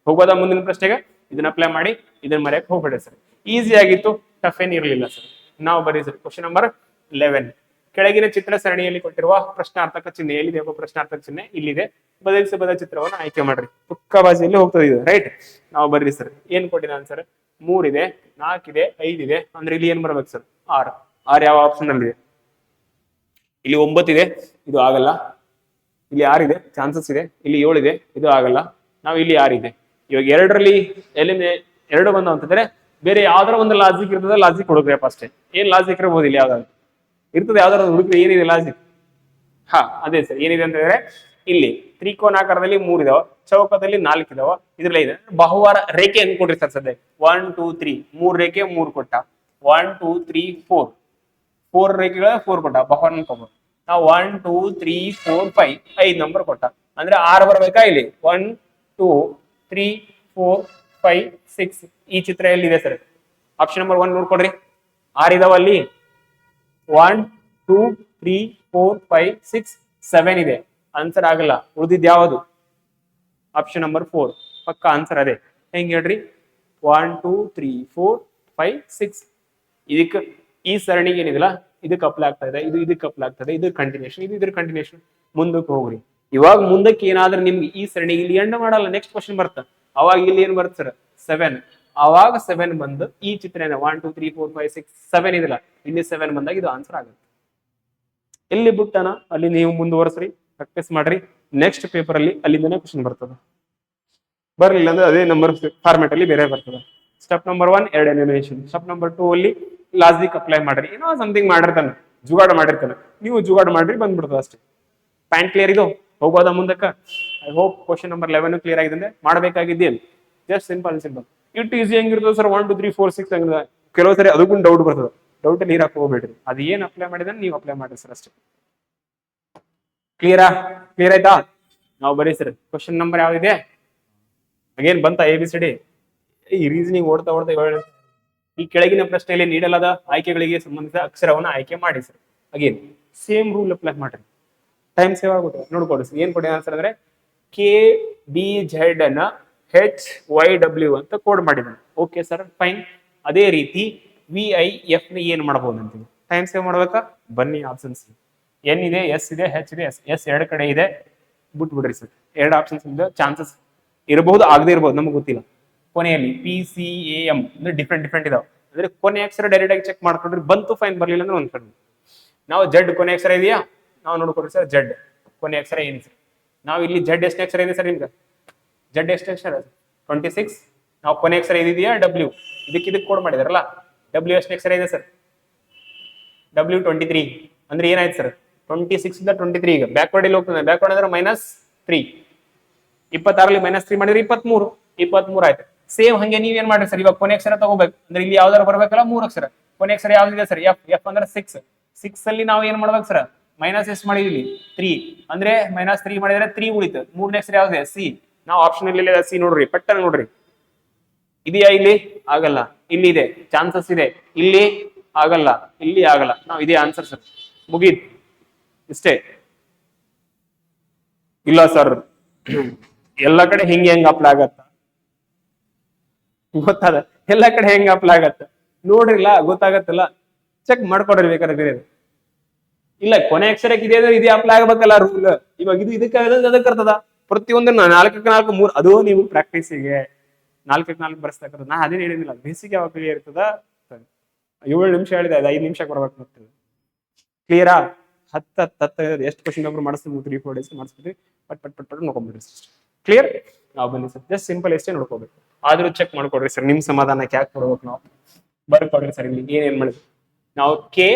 ಹೋಗೋದ ಮುಂದಿನ ಪ್ರಶ್ನೆಗೆ? ಇದನ್ನ ಅಪ್ಲೈ ಮಾಡಿ, ಇದನ್ನ ಮರೆಯಕ್ಕೆ ಹೋಗ್ಬೇಡಿ ಸರ್ ಈಸಿ ಆಗಿತ್ತು. ಟಫ್ ಏನ್ ಇರಲಿಲ್ಲ ಸರ್ ನಾವು ಬರೀ ಸರ್ ಕ್ವಶನ್ ನಂಬರ್ ಲೆವೆನ್ ಕೆಳಗಿನ ಚಿತ್ರ ಸರಣಿಯಲ್ಲಿ ಕೊಟ್ಟಿರುವ ಪ್ರಶ್ನಾರ್ಥಕ ಚಿಹ್ನೆ, ಎಲ್ಲಿದೆ ಒಬ್ಬ ಪ್ರಶ್ನಾರ್ಥಕ ಚಿಹ್ನೆ? ಇಲ್ಲಿದೆ. ಬದಲಿಸಬಹುದಾದ ಚಿತ್ರವನ್ನು ಆಯ್ಕೆ ಮಾಡ್ರಿ. ಪುಕ್ಕ ಬಾಜಿಯಲ್ಲಿ ಹೋಗ್ತದೆ ಇದು ರೈಟ್ ನಾವು ಬರ್ರಿ ಸರ್ ಏನ್ ಕೊಟ್ಟಿದೆ ಆನ್ಸರ್ ಮೂರಿದೆ, ನಾಲ್ಕಿದೆ, ಐದಿದೆ. ಅಂದ್ರೆ ಇಲ್ಲಿ ಏನ್ ಬರ್ಬೇಕು ಸರ್ ಆರ್. ಆರ್ ಯಾವ ಆಪ್ಷನ್ ಅಲ್ಲಿ ಇದೆ? ಇಲ್ಲಿ ಒಂಬತ್ತಿದೆ, ಇದು ಆಗಲ್ಲ. ಇಲ್ಲಿ ಆರಿದೆ ಚಾನ್ಸಸ್ ಇದೆ. ಇಲ್ಲಿ ಏಳಿದೆ, ಇದು ಆಗಲ್ಲ. ನಾವು ಇಲ್ಲಿ ಆರಿದೆ. ಇವಾಗ ಎರಡರಲ್ಲಿ ಎಲ್ಲಿ ಎರಡು ಬಂದ ಅಂತಂದ್ರೆ ಬೇರೆ ಯಾವ್ದಾರ ಒಂದು ಲಾಜಿಕ್ ಇರ್ತದೆ ಲಾಜಿಕ್ ಕೊಡೋದ್ರೆ ಅಷ್ಟೇ. ಏನ್ ಲಾಜಿಕ್ ಇರ್ಬೋದು ಇಲ್ಲಿ ಯಾವ್ದಾದ್ರು? ಇರ್ತದೆ, ಯಾವ್ದಾದ್ರು ಹುಡುಕಿದ್ರೆ ಏನಿದೆ ಲಾಜಿಕ್ ಹಾ, ಅದೇ ಸರ್ ಏನಿದೆ ಅಂತಂದ್ರೆ ಇಲ್ಲಿ ತ್ರಿಕೋನಾಕಾರದಲ್ಲಿ ಮೂರ್ ಇದಾವ ಚೌಕದಲ್ಲಿ ನಾಲ್ಕು ಇದಾವ ಇದ್ರಲ್ಲಿ ಇದೆ. ಬಹುವಾರ ರೇಖೆ ಅಂತ ಸರ್ ಸದ್ಯ ಒನ್ ಟೂ ತ್ರೀ ಮೂರ್ ರೇಖೆ, ಮೂರ್ ಕೊಟ್ಟ. One two three four four ರೇಖೆಗಳ ಫೋರ್ ಕೊಟ್ಟ. ಬಹುವಾರ ಅನ್ಕೋಬಹುದು ನಾವು one two three four five ಐದ್ ನಂಬರ್ ಕೊಟ್ಟ. ಅಂದ್ರೆ ಆರು ಬರ್ಬೇಕಾ ಇಲ್ಲಿ? One two three four five six ಈ ಚಿತ್ರ ಎಲ್ಲಿದೆ ಸರ್ ಆಪ್ಷನ್ ನಂಬರ್ ಒನ್ ನೋಡ್ಕೊಡ್ರಿ. ಆರ್ ಇದಾವ ಅಲ್ಲಿ? One two three four five six seven ಇದೆ. ಆನ್ಸರ್ ಆಗಲ್ಲ. ಉಳಿದಿದ್ದು ಯಾವುದು? ಆಪ್ಷನ್ ನಂಬರ್ ಫೋರ್ ಪಕ್ಕ ಆನ್ಸರ್ ಅದೇ. ಹೆಂಗ್ ಹೇಳ್ರಿ? One two three four five six ಇದಕ್ಕೆ ಈ ಸರಣಿಗೆ ಏನಿದಿಲ್ಲ ಇದಕ್ಕೆ ಅಪ್ಲೈ ಆಗ್ತಾ ಇದೆ. ಇದು ಇದಕ್ಕೆ ಅಪ್ಲೈ ಆಗ್ತದೆ ಇದು. ಕಂಟಿನ್ಯೂಷನ್ ಇದು ಇದ್ರ ಕಂಟಿನ್ಯೂಷನ್ ಮುಂದಕ್ಕೆ ಹೋಗ್ರಿ. ಇವಾಗ ಮುಂದಕ್ಕೆ ಏನಾದ್ರೂ ನಿಮ್ಗೆ ಈ ಸರಣಿ ಇಲ್ಲಿ ಎಂಡ್ ಮಾಡಲ್ಲ. ನೆಕ್ಸ್ಟ್ ಕ್ವಶನ್ ಬರ್ತಾ ಅವಾಗ ಇಲ್ಲಿ ಏನ್ ಬರುತ್ತೆ ಸರ್ ಸೆವೆನ್ ಅವಾಗ ಸೆವೆನ್ ಬಂದು ಈ ಚಿತ್ರ ಏನ one two three four five six seven ಇದಿಲ್ಲ. ಇಲ್ಲಿ ಸೆವೆನ್ ಬಂದಾಗ ಇದು ಆನ್ಸರ್ ಆಗುತ್ತೆ. ಎಲ್ಲಿ ಬಿಟ್ಟನ ಅಲ್ಲಿ ನೀವು ಮುಂದುವರ್ಸ್ರಿ ಪ್ರಾಕ್ಟೀಸ್ ಮಾಡ್ರಿ. ನೆಕ್ಸ್ಟ್ ಪೇಪರ್ ಅಲ್ಲಿ ಅಲ್ಲಿಂದನೇ ಕ್ವಶನ್ ಬರ್ತದೆ. ಬರ್ಲಿಲ್ಲ ಅಂದ್ರೆ ಅದೇ ನಂಬರ್ ಫಾರ್ಮೆಟ್ ಅಲ್ಲಿ ಬೇರೆ ಬರ್ತದೆ. ಸ್ಟೆಪ್ ನಂಬರ್ ಒನ್ ಎರಡು ಎನಿಮೇಷನ್ ಸ್ಟೆಪ್ ನಂಬರ್ ಟೂ ಅಲ್ಲಿ ಲಾಜಿಕ್ ಅಪ್ಲೈ ಮಾಡ್ರಿ. ಏನೋ ಸಮಥಿಂಗ್ ಮಾಡಿರ್ತಾನೆ. ಜುಗಾಡ ಮಾಡಿರ್ತಾನೆ. ನೀವು ಜುಗಾಡ ಮಾಡ್ರಿ, ಬಂದ್ಬಿಡ್ತದೆ ಅಷ್ಟೇ. ಪ್ಯಾಂಟ್ ಕ್ಲಿಯರ್ ಇದು? ಹೋಗೋದ ಮುಂದಕ್ಕೆ? I hope question number eleven clear ಆಗಿದೆ ಮಾಡಬೇಕಾಗಿದ್ದೇನು. ಜಸ್ಟ್ ಸಿಂಪಲ್ ಸಿಂಪಲ್ ಇಟ್ಟು easy ಹೆಂಗಿರ್ತದೆ sir one two three four six ಹಂಗ ಕೆಲವು ಸರಿ ಅದಕ್ಕೂ ಡೌಟ್ ಬರ್ತದೆ. ಡೌಟ್ ನೀರು ಹಾಕಿ ಹೋಗ್ಬೇಡ್ರಿ ಅದು ಏನ್ ಅಪ್ಲೈ ಮಾಡಿದ್ರೆ ನೀವು ಅಪ್ಲೈ ಮಾಡ್ರಿ ಸರ್ ಅಷ್ಟೇ. ಕ್ಲಿಯರಾ ಕ್ಲಿಯರ್ ಆಯ್ತಾ? ನಾವು ಬರೀ ಸರ್ ಕ್ವಶನ್ ನಂಬರ್ ಯಾವ್ದಿದೆ ಅಗೇನ್ ಬಂತ ಎ ಬಿ ಸಿ ಡಿ ಈ ರೀಸನಿಂಗ್ ಓಡ್ತಾ ಓಡ್ತಾ ಹೇಳಿ. ಈ ಕೆಳಗಿನ ಪ್ರಶ್ನೆಯಲ್ಲಿ ನೀಡಲಾದ ಆಯ್ಕೆಗಳಿಗೆ ಸಂಬಂಧಿಸಿದ ಅಕ್ಷರವನ್ನು ಆಯ್ಕೆ ಮಾಡಿ sir again same rule apply ಮಾಡ್ರಿ. ಟೈಮ್ ಸೇವ್ ಆಗುತ್ತೆ. ನೋಡ್ಕೊಡಿ ಸರ್ ಏನ್ ಕೊಡಿ ಆನ್ಸರ್ ಅಂದ್ರೆ ಕೆ ಬಿ ಜೆಡ್ ಅನ್ನ ಹೆಚ್ ವೈ ಡಬ್ಲ್ಯೂ ಅಂತ ಕೋಡ್ ಮಾಡಿದ್ದಾನೆ. ಓಕೆ ಸರ್ ಫೈನ್ ಅದೇ ರೀತಿ ವಿ ಐ ಎಫ್ನ ಏನ್ ಮಾಡಬಹುದು ಅಂತೀವಿ? ಟೈಮ್ ಸೇವ್ ಮಾಡ್ಬೇಕಾ? ಬನ್ನಿ ಆಪ್ಷನ್ಸ್ ಎನ್ ಇದೆ ಎಸ್ ಇದೆ ಹೆಚ್ ಇದೆ ಎಸ್ ಎಸ್ ಎರಡು ಕಡೆ ಇದೆ. ಬಿಟ್ಬಿಡ್ರಿ ಸರ್ ಎರಡು ಆಪ್ಷನ್ಸ್ ಇದೆ ಚಾನ್ಸಸ್ ಇರಬಹುದು ಆಗದೆ ಇರಬಹುದು ನಮ್ಗೆ ಗೊತ್ತಿಲ್ಲ. ಕೊನೆಯಲ್ಲಿ ಪಿ ಸಿ ಎ ಎಂ ಅಂದ್ರೆ ಡಿಫ್ರೆಂಟ್ ಡಿಫ್ರೆಂಟ್ ಇದಾವೆ. ಅಂದ್ರೆ ಕೊನೆ ಅಕ್ಷರ ಡೈರೆಕ್ಟ್ ಆಗಿ ಚೆಕ್ ಮಾಡ್ಕೊಂಡ್ರಿ ಬಂತು ಫೈನ್ ಬರ್ಲಿಲ್ಲ ಅಂದ್ರೆ ಒಂದ್ ಕಡೆ ನಾವು ಜಡ್ ಕೊನೆ ಅಕ್ಷರ ಇದೆಯಾ? ನಾವು ನೋಡ್ಕೊಡ್ರಿ ಸರ್ ಜಡ್ ಕೊನೆ ಅಕ್ಷರ ಏನು ಸರ್ ನಾವು ಇಲ್ಲಿ ಜಡ್ ಎಷ್ಟು ಅಕ್ಷರ ಇದೆ ಸರ್ ನಿಮ್ಗೆ? ಜಡ್ ಎಷ್ಟು ಅಕ್ಷರ ಟ್ವೆಂಟಿ ಸಿಕ್ಸ್ ನಾವು ಕೊನೆ ಅಕ್ಷರ ಇದೆಯಾ ಡಬ್ಲ್ಯೂ ಇದಕ್ಕೆ ಇದಕ್ಕೆ ಕೋಡ್ ಮಾಡಿದಾರಲ್ಲ? ಡಬ್ಲ್ಯೂ ಎಷ್ಟು ಅಕ್ಷರ ಇದೆ ಸರ್? ಡಬ್ಲ್ಯೂ ಟ್ವೆಂಟಿ ತ್ರೀ ಅಂದ್ರೆ ಏನಾಯ್ತು ಸರ್? ಟ್ವೆಂಟಿ ಸಿಕ್ಸ್ ಇಂದ ಟ್ವೆಂಟಿ ತ್ರೀ ಈಗ. ಬ್ಯಾಕ್ವರ್ಡ್ ಇಲ್ಲಿ ಹೋಗ್ತದೆ. ಬ್ಯಾಕ್ವರ್ಡ್ ಅಂದ್ರೆ ಮೈನಸ್ ತ್ರೀ ಇಪ್ಪತ್ತಾರಲ್ಲಿ ಮೈನಸ್ ತ್ರೀ ಮಾಡಿದ್ರೆ ಇಪ್ಪತ್ಮೂರು. ಇಪ್ಪತ್ಮೂರು ಆಯ್ತು. ಸೇಮ್ ಹಂಗೆ ಏನ್ ಮಾಡ್ರಿ ಸರ್? ಇವಾಗ ಕೊನೆ ಅಕ್ಷರ ತಗೋಬೇಕು. ಅಂದ್ರೆ ಇಲ್ಲಿ ಯಾವ್ದಾರು ಬರ್ಬೇಕಲ್ಲ? ಮೂರು ಅಕ್ಷರ ಕೊನೆ ಅಕ್ಷರ ಯಾವ್ದಿದೆ ಸರ್? ಎಫ್ ಎಫ್ ಅಂದ್ರೆ ಸಿಕ್ಸ್ ಸಿಕ್ಸ್ ಅಲ್ಲಿ ನಾವು ಏನ್ ಮಾಡ್ಬೇಕು ಸರ್? ಮೈನಸ್ ಎಷ್ಟು ಮಾಡಿದ್ವಿ. ತ್ರೀ ಅಂದ್ರೆ ಮೈನಸ್ ತ್ರೀ ಮಾಡಿದ್ರೆ ತ್ರೀ ಉಳಿತು. ಮೂರನೇ ಅಕ್ಷರ ಯಾವ್ದು ಸಿ ನಾವು ಆಪ್ಷನ್ ಅಲ್ಲಿ ಸಿ ನೋಡ್ರಿ, ಪಟ್ಟನ ನೋಡ್ರಿ. ಇದೆಯಾ ಇಲ್ಲಿ? ಆಗಲ್ಲ. ಇಲ್ಲಿ ಇದೆ. ಚಾನ್ಸಸ್ ಇದೆ. ಇಲ್ಲಿ ಆಗಲ್ಲ. ಇಲ್ಲಿ ಆಗಲ್ಲ. ನಾವು ಇದೇ ಆನ್ಸರ್ ಸರ್ ಮುಗೀತ್. ಇಷ್ಟೇ. ಇಲ್ಲ ಸರ್ ಎಲ್ಲ ಕಡೆ ಹಿಂಗೆ ಹೆಂಗ್ ಅಪ್ಲೈ ಆಗತ್ತ. ಗೊತ್ತಾದ? ಎಲ್ಲ ಕಡೆ ಹೆಂಗ್ ಅಪ್ಲೈ ಆಗತ್ತ? ನೋಡ್ರಿಲ್ಲ, ಗೊತ್ತಾಗತ್ತಲ್ಲ. ಚೆಕ್ ಮಾಡ್ಕೊಡ್ರಿ ಬೇಕಾದ್ರೆ ಇಲ್ಲ, ಕೊನೆ ಅಕ್ಷರಕ್ಕೆ ಇದೆ ಇದೇ ಅಪ್ಲೈ ಆಗ್ಬೇಕಲ್ಲ ರೂಲ್ ಇವಾಗ ಇದು ಇದಕ್ಕೆ ಅದಕ್ಕೆ ಇರ್ತದ ಪ್ರತಿಯೊಂದು ನಾಲ್ಕಕ್ಕೆ ನಾಲ್ಕು ಮೂರು ಅದು ನೀವು ಪ್ರಾಕ್ಟೀಸಿಗೆ ನಾಲ್ಕಕ್ಕೆ ನಾಲ್ಕು ಬರ್ಸ್ತಕ್ಕಂಥ ನಾ ಅದೇನು ಹೇಳಿದಿಲ್ಲ ಬೇಸಿಗೆ ಯಾವಾಗ ಕ್ಲಿಯರ್ ಇರ್ತದ ಏಳು ನಿಮಿಷ ಹೇಳಿದೆ, ಅದು ಐದು ನಿಮಿಷ ಕೊಡ್ಬೇಕು ಮತ್ತೆ. ಕ್ಲಿಯರಾ ಹತ್ತು ಹತ್ತು ಹತ್ತು ಎಷ್ಟು ಕ್ವಶನ್ ಒಬ್ರು ಮಾಡಿಸ್ತೀವಿ ತ್ರೀ ಫೋರ್ ಡೇಸ್ ಮಾಡಿಸ್ಬಿಟ್ರಿ ಪಟ್ ಪಟ್ ಪಟ್ ಪಟ್ ನೋಡ್ಕೊಂಬಿಡ್ರಿ ಕ್ಲಿಯರ್ ನಾವು ಬನ್ನಿ ಸರ್ ಜಸ್ಟ್ ಸಿಂಪಲ್ ಎಷ್ಟೇ ನೋಡ್ಕೋಬೇಕು. ಆದ್ರೂ ಚೆಕ್ ಮಾಡ್ಕೊಡ್ರಿ ಸರ್ ನಿಮ್ ಸಮಾಧಾನಕ್ಕೆ ಯಾಕೆ ಕೊಡ್ಬೇಕು ನಾವು? ಬರ್ಕೊಡ್ರಿ ಸರ್ ಇಲ್ಲಿ ಏನೇನ್ ಮಾಡಿದ್ವಿ ನಾವು ಕೆ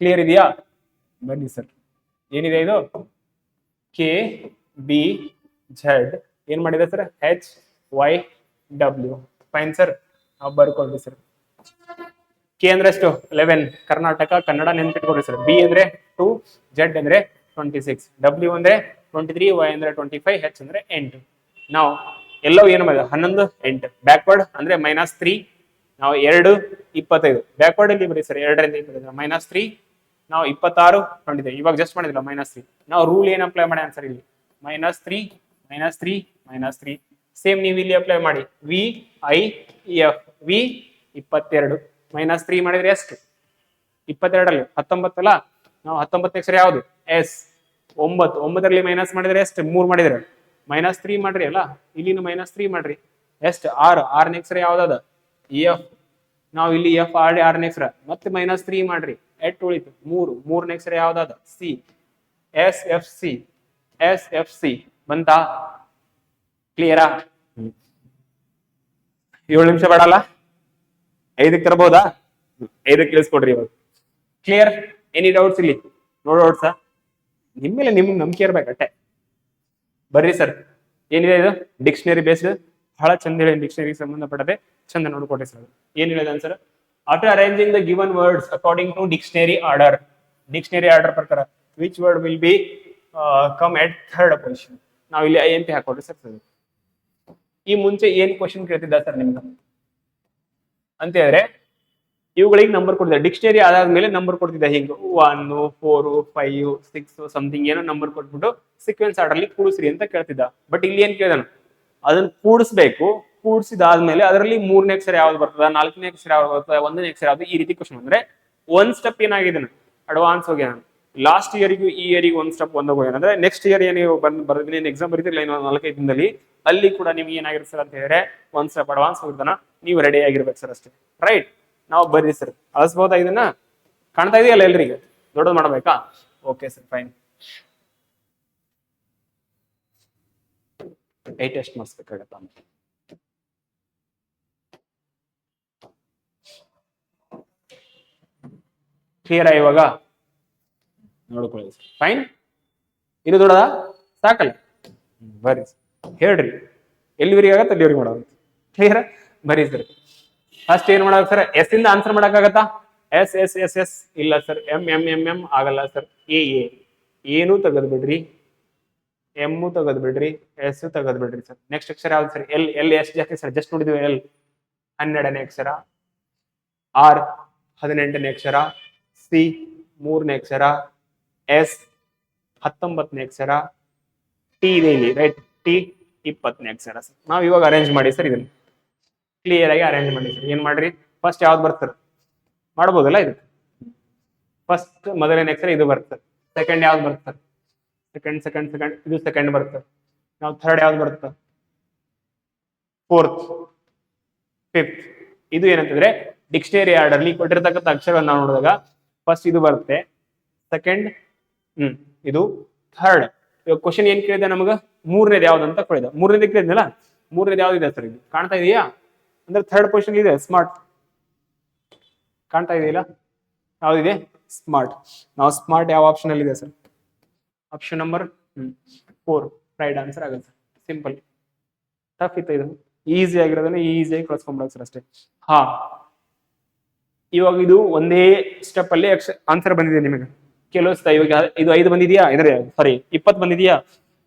ಕ್ಲಿಯರ್ ಇದೆಯಾ? ಬನ್ನಿ ಸರ್ ಏನಿದೆ ಇದು? ಕೆ ಬಿ ಝಡ್ ಏನ್ ಮಾಡಿದೆ sir H Y W fine sir ನಾವು ಬರ್ಕೊಳ್ರಿ ಸರ್ ಕೆ ಅಂದ್ರೆ ಎಷ್ಟು? ಲೆವೆನ್ ಕರ್ನಾಟಕ, ಕನ್ನಡ ನೆನ್ಪಿಟ್ಕೊಡ್ರಿ ಸರ್ ಬಿ ಅಂದ್ರೆ ಟೂ ಜೆಡ್ ಅಂದ್ರೆ ಟ್ವೆಂಟಿ ಸಿಕ್ಸ್ ಡಬ್ಲ್ಯೂ ಅಂದ್ರೆ ಟ್ವೆಂಟಿ ತ್ರೀ ವೈ ಅಂದ್ರೆ ಟ್ವೆಂಟಿ ಫೈವ್ ಹೆಚ್ ಅಂದ್ರೆ ಎಂಟು. ನಾವು ಎಲ್ಲವೂ ಏನು ಮಾಡಿದೆ? ಹನ್ನೊಂದು, ಎಂಟು. ಬ್ಯಾಕ್ವರ್ಡ್ ಅಂದ್ರೆ ಮೈನಸ್ ತ್ರೀ ನಾವು ಎರಡು, ಇಪ್ಪತ್ತೈದು. ಬ್ಯಾಕ್ವರ್ಡ್ ಅಲ್ಲಿ ಬರೀ ಸರ್ ಎರಡರಿಂದ ಇಪ್ಪತ್ತೈದು. ಮೈನಸ್ ತ್ರೀ ನಾವು ಇಪ್ಪತ್ತಾರು ಕಂಡಿದ್ದೇವೆ ಇವಾಗ ಜಸ್ಟ್ ಮಾಡಿದಿಲ್ಲ ಮೈನಸ್ ತ್ರೀ ನಾವು ರೂಲ್ ಏನ್ ಅಪ್ಲೈ ಮಾಡಿ ಆನ್ಸರ್ ಇಲ್ಲಿ? Minus three minus three minus three same ನೀವು ಇಲ್ಲಿ ಅಪ್ಲೈ ಮಾಡಿ. ವಿ ಐ ಎಫ್ ವಿ ಇಪ್ಪತ್ತೆರಡು. ಮೈನಸ್ ತ್ರೀ ಮಾಡಿದ್ರೆ ಎಷ್ಟು? ಇಪ್ಪತ್ತೆರಡಲ್ಲಿ. ಹತ್ತೊಂಬತ್ತಲ್ಲ? ನಾವು ಹತ್ತೊಂಬತ್ತು ಅಕ್ಷರ ಯಾವುದು? ಎಸ್ ಒಂಬತ್ತು. ಒಂಬತ್ತರಲ್ಲಿ ಮೈನಸ್ ಮಾಡಿದ್ರೆ ಎಷ್ಟು? ಮೂರು ಮಾಡಿದ್ರೆ. ಮೈನಸ್ ತ್ರೀ ಮಾಡ್ರಿ ಅಲ್ಲ? ಇಲ್ಲಿನ ಮೈನಸ್ ತ್ರೀ ಮಾಡ್ರಿ. ಎಷ್ಟು? ಆರು. ಆರನೇ ಅಕ್ಷರ ಯಾವ್ದದ ಎಫ್ ನಾವು ಇಲ್ಲಿ ಎಫ್ ಆರ್ ಆರನೇ ಅಕ್ಷರ. ಮತ್ತೆ ಮೈನಸ್ ತ್ರೀ ಮಾಡ್ರಿ. ಎಟ್ ಉಳಿತು. ಮೂರು. ಮೂರನೇ ಅಕ್ಷರ ಯಾವ್ದಾದ? C S F C S F C ಬಂತಾ? ಕ್ಲಿಯರಾ ಏಳು ನಿಮಿಷ ಬೇಡಲ್ಲ? ಐದಕ್ಕೆ ತರಬಹುದಾ ಐದಕ್ಕೆ ಇಳಿಸ್ಕೊಡ್ರಿ ಇವಾಗ. ಕ್ಲಿಯರ್ ಎನಿ ಡೌಟ್ಸ್ ಇಲ್ಲಿ? ನೋ ಡೌಟ್ಸ್ ನಿಮ್ಮ ಮೇಲೆ ನಿಮ್ಗೆ ನಂಬಿಕೆ ಇರ್ಬೇಕಟ್ಟೆ ಬರ್ರಿ ಸರ್ ಏನಿದೆ ಇದು? ಡಿಕ್ಷನರಿ ಬೇಸ್ಡ್ ಬಹಳ ಚಂದ ಹೇಳಿ ಡಿಕ್ಷನರಿಗೆ ಸಂಬಂಧಪಟ್ಟದೆ ಚಂದ ನೋಡ್ಕೊಡ್ರಿ ಸರ್ ಏನ್ ಹೇಳಿದೆ after arranging the given words according to dictionary order dictionary order ಪ್ರಕಾರ which word will be come at third position? ನಾವು ಇಲ್ಲಿ ಐ ಎಂ ಪಿ ಹಾಕೊಡ್ರಿ ಸರ್. ಈ ಮುಂಚೆ ಏನ್ ಕ್ವಶನ್ ಕೇಳ್ತಿದ್ದ ಸರ್ ನಿಮ್ಗೆ? ಅಂತ ಹೇಳಿದ್ರೆ, ಇವುಗಳಿಗೆ ನಂಬರ್ ಕೊಡ್ತಿದ್ದ ಡಿಕ್ಷನರಿ ಆದಾದ್ಮೇಲೆ ನಂಬರ್ ಕೊಡ್ತಿದ್ದ ಹಿಂಗ one four five six something ಏನೋ ನಂಬರ್ ಕೊಟ್ಬಿಟ್ಟು ಸೀಕ್ವೆನ್ಸ್ ಆರ್ಡರ್ ಅಲ್ಲಿ ಕೂಡಿಸ್ರಿ ಅಂತ ಕೇಳ್ತಿದ್ದ. ಬಟ್ ಇಲ್ಲಿ ಏನ್ ಕೇಳಿದನು ಅದನ್ನ ಕೂಡಿಸ್ಬೇಕು. ಕೂಡಿಸಿದಾದ್ಮೇಲೆ ಅದರಲ್ಲಿ ಮೂರನೇ ಅಕ್ಷರ ಯಾವ್ದು ಬರ್ತದ, ನಾಲ್ಕನೇ ಅಕ್ಷರ ಯಾವ್ದು ಬರ್ತದ, ಒಂದನೇ ಅಕ್ಷರ ಯಾವ್ದು, ಈ ರೀತಿ ಕ್ವಶನ್ ಅಂದ್ರೆ ಒಂದ್ ಸ್ಟೆಪ್ ಏನಾಗಿದೆ ಅಡ್ವಾನ್ಸ್ ಹೋಗ್ಯಾನ ಲಾಸ್ಟ್ ಇಯರ್ಗೂ ಈ ಇಯರ್ಗೆ ಒಂದ್ ಸ್ಟೆಪ್ ಒಂದಾಗ ಅಂದ್ರೆ ನೆಕ್ಸ್ಟ್ ಇಯರ್ ಏನು ಬಂದ್ ಬರ್ತೀನಿ ಎಕ್ಸಾಮ್ ಬರೀತಿರ್ಲಿಲ್ಲ ಇನ್ನೊಂದು ನಾಲ್ಕೈದು ದಿನದಲ್ಲಿ, ಅಲ್ಲಿ ಕೂಡ ನಿಮ್ಗೆ ಏನಾಗಿರುತ್ತೆ ಅಂತ ಹೇಳಿದ್ರೆ ಒಂದ್ ಸ್ಟೆಪ್ ಅಡ್ವಾನ್ಸ್ ಹೋಗಿದ್ದಾನ ನೀವು ರೆಡಿ ಆಗಿರ್ಬೇಕು ಸರ್ ಅಷ್ಟೇ. ರೈಟ್ ನಾವು ಬರ್ರಿ ಸರ್ ಅಳಿಸ್ಬೋದಾ ಇದನ್ನ? ಕಾಣ್ತಾ ಇದೆಯಲ್ಲ ಎಲ್ರಿಗೆ? ದೊಡ್ಡದು ಮಾಡ್ಬೇಕಾ? Okay sir fine I test ಮಾಡಿಸ್ಬೇಕಾಗತ್ತ clear ಇವಾಗ ನೋಡ್ಕೊಳ್ಳಿ. ಸರ್ ಫೈನ್ ಇದು ದೊಡ್ಡದ? ಸಾಕಲ್ಲ. ಬರೀ. ಹೇಳ್ರಿ. ಎಲ್ಲಿವರೆಗೆ ಆಗತ್ತೆ? ಅಲ್ಲಿವರೆಗೆ ಮಾಡೋದು. ಕ್ಲಿಯರ್ ಬರ್ರಿ ಸರ್. ಫಸ್ಟ್ ಏನ್ ಮಾಡೋದು ಸರ್? ಎಸ್ ಇಂದ ಆನ್ಸರ್ ಮಾಡಕ್ಕಾಗತ್ತಾ? ಎಸ್ ಎಸ್ ಎಸ್ ಎಸ್ ಇಲ್ಲ sir. M M M M ಆಗಲ್ಲ ಸರ್. ಎ ಎ ಏನು ತೆಗೆದು ಬಿಡ್ರಿ. ಎಮ್ಮು ತೆಗೆದು ಬಿಡ್ರಿ. ಎಸ್ ತೆಗೆದು ಬಿಡ್ರಿ ಸರ್. ನೆಕ್ಸ್ಟ್ ಅಕ್ಷರ ಯಾವ್ದು ಸರ್? ಎಲ್ ಎಲ್ ಎಷ್ಟು ಜಾಸ್ತಿ ಸರ್? ಜಸ್ಟ್ ನೋಡಿದ್ವಿ ಎಲ್ ಹನ್ನೆರಡನೇ ಅಕ್ಷರ. ಆರ್ ಹದಿನೆಂಟನೇ ಅಕ್ಷರ. ಸಿ ಮೂರನೇ ಅಕ್ಷರ, ಎಸ್ ಹತ್ತೊಂಬತ್ತನೇ ಅಕ್ಷರ, ಟಿ ಇದೆ ಇಲ್ಲಿ ರೈಟ್ ಟಿ ಇಪ್ಪತ್ತನೇ ಅಕ್ಷರ. ಸರ್ ನಾವು ಇವಾಗ ಅರೇಂಜ್ ಮಾಡಿ ಸರ್ ಇದನ್ನ. ಕ್ಲಿಯರ್ ಆಗಿ ಅರೇಂಜ್ ಮಾಡಿ ಸರ್ ಏನ್ ಮಾಡ್ರಿ? ಫಸ್ಟ್ ಯಾವ್ದು ಬರ್ತಾರೆ ಮಾಡ್ಬೋದಲ್ಲ ಇದು? ಫಸ್ಟ್ ಮೊದಲನೇ ಅಕ್ಷರ ಇದು ಬರ್ತದೆ. ಸೆಕೆಂಡ್ ಯಾವ್ದು ಬರ್ತಾರೆ ಸೆಕೆಂಡ್ ಸೆಕೆಂಡ್ ಸೆಕೆಂಡ್ ಇದು ಸೆಕೆಂಡ್ ಬರ್ತದೆ. ನಾವು ಥರ್ಡ್ ಯಾವ್ದು ಬರ್ತದೆ? ಫೋರ್ತ್ ಫಿಫ್ತ್ ಇದು ಏನಂತಂದ್ರೆ ಡಿಕ್ಷನರಿ ಆರ್ಡರ್ಲಿ ಕೊಟ್ಟಿರ್ತಕ್ಕಂಥ ಅಕ್ಷರವನ್ನು ನಾವು ನೋಡಿದಾಗ ಫಸ್ಟ್ ಇದು ಬರುತ್ತೆ. ಸೆಕೆಂಡ್ ಹ್ಮ್, ಇದು ಥರ್ಡ್ ಇವಾಗ ಕ್ವಶನ್ ಏನ್ ಕೇಳಿದೆ ನಮಗ? ಮೂರನೇದು ಯಾವ್ದು ಅಂತ ಕೇಳಿದ. ಮೂರನೇದು ಕೇಳಿದ್ನಲ್ಲ? ಮೂರನೇದು ಇದೆ ಸರ್ ಇದು? ಕಾಣ್ತಾ ಇದೆಯಾ? ಅಂದ್ರೆ ಥರ್ಡ್ ಪೊಸಿಷನ್ ಇದೆ ಸ್ಮಾರ್ಟ್ ಕಾಣ್ತಾ ಇದೆಯಲ್ಲ ಯಾವ್ದಿದೆ? ಸ್ಮಾರ್ಟ್ ನಾವು ಸ್ಮಾರ್ಟ್ ಯಾವ ಆಪ್ಷನ್ ಅಲ್ಲಿ ಇದೆ sir? Option number four right answer ಆಗುತ್ತೆ ಸಿಂಪಲ್ ಟಫ್ ಇತ್ತು ಇದು. ಈಸಿ ಆಗಿರೋದನ್ನ ಈಸಿಯಾಗಿ ಕಳ್ಸ್ಕೊಂಡ್ಬಿಡೋದು ಸರ್ ಅಷ್ಟೇ. ಹಾ. ಇವಾಗ ಇದು ಒಂದೇ ಸ್ಟೆಪ್ ಅಲ್ಲಿ ಆನ್ಸರ್ ಬಂದಿದೆ ನಿಮಗೆ. ಕೆಲವು ಇವಾಗ ಇದು ಐದು ಬಂದಿದ್ಯಾ? ಇದ್ರೆ ಸಾರಿ ಇಪ್ಪತ್ತು ಬಂದಿದ್ಯಾ?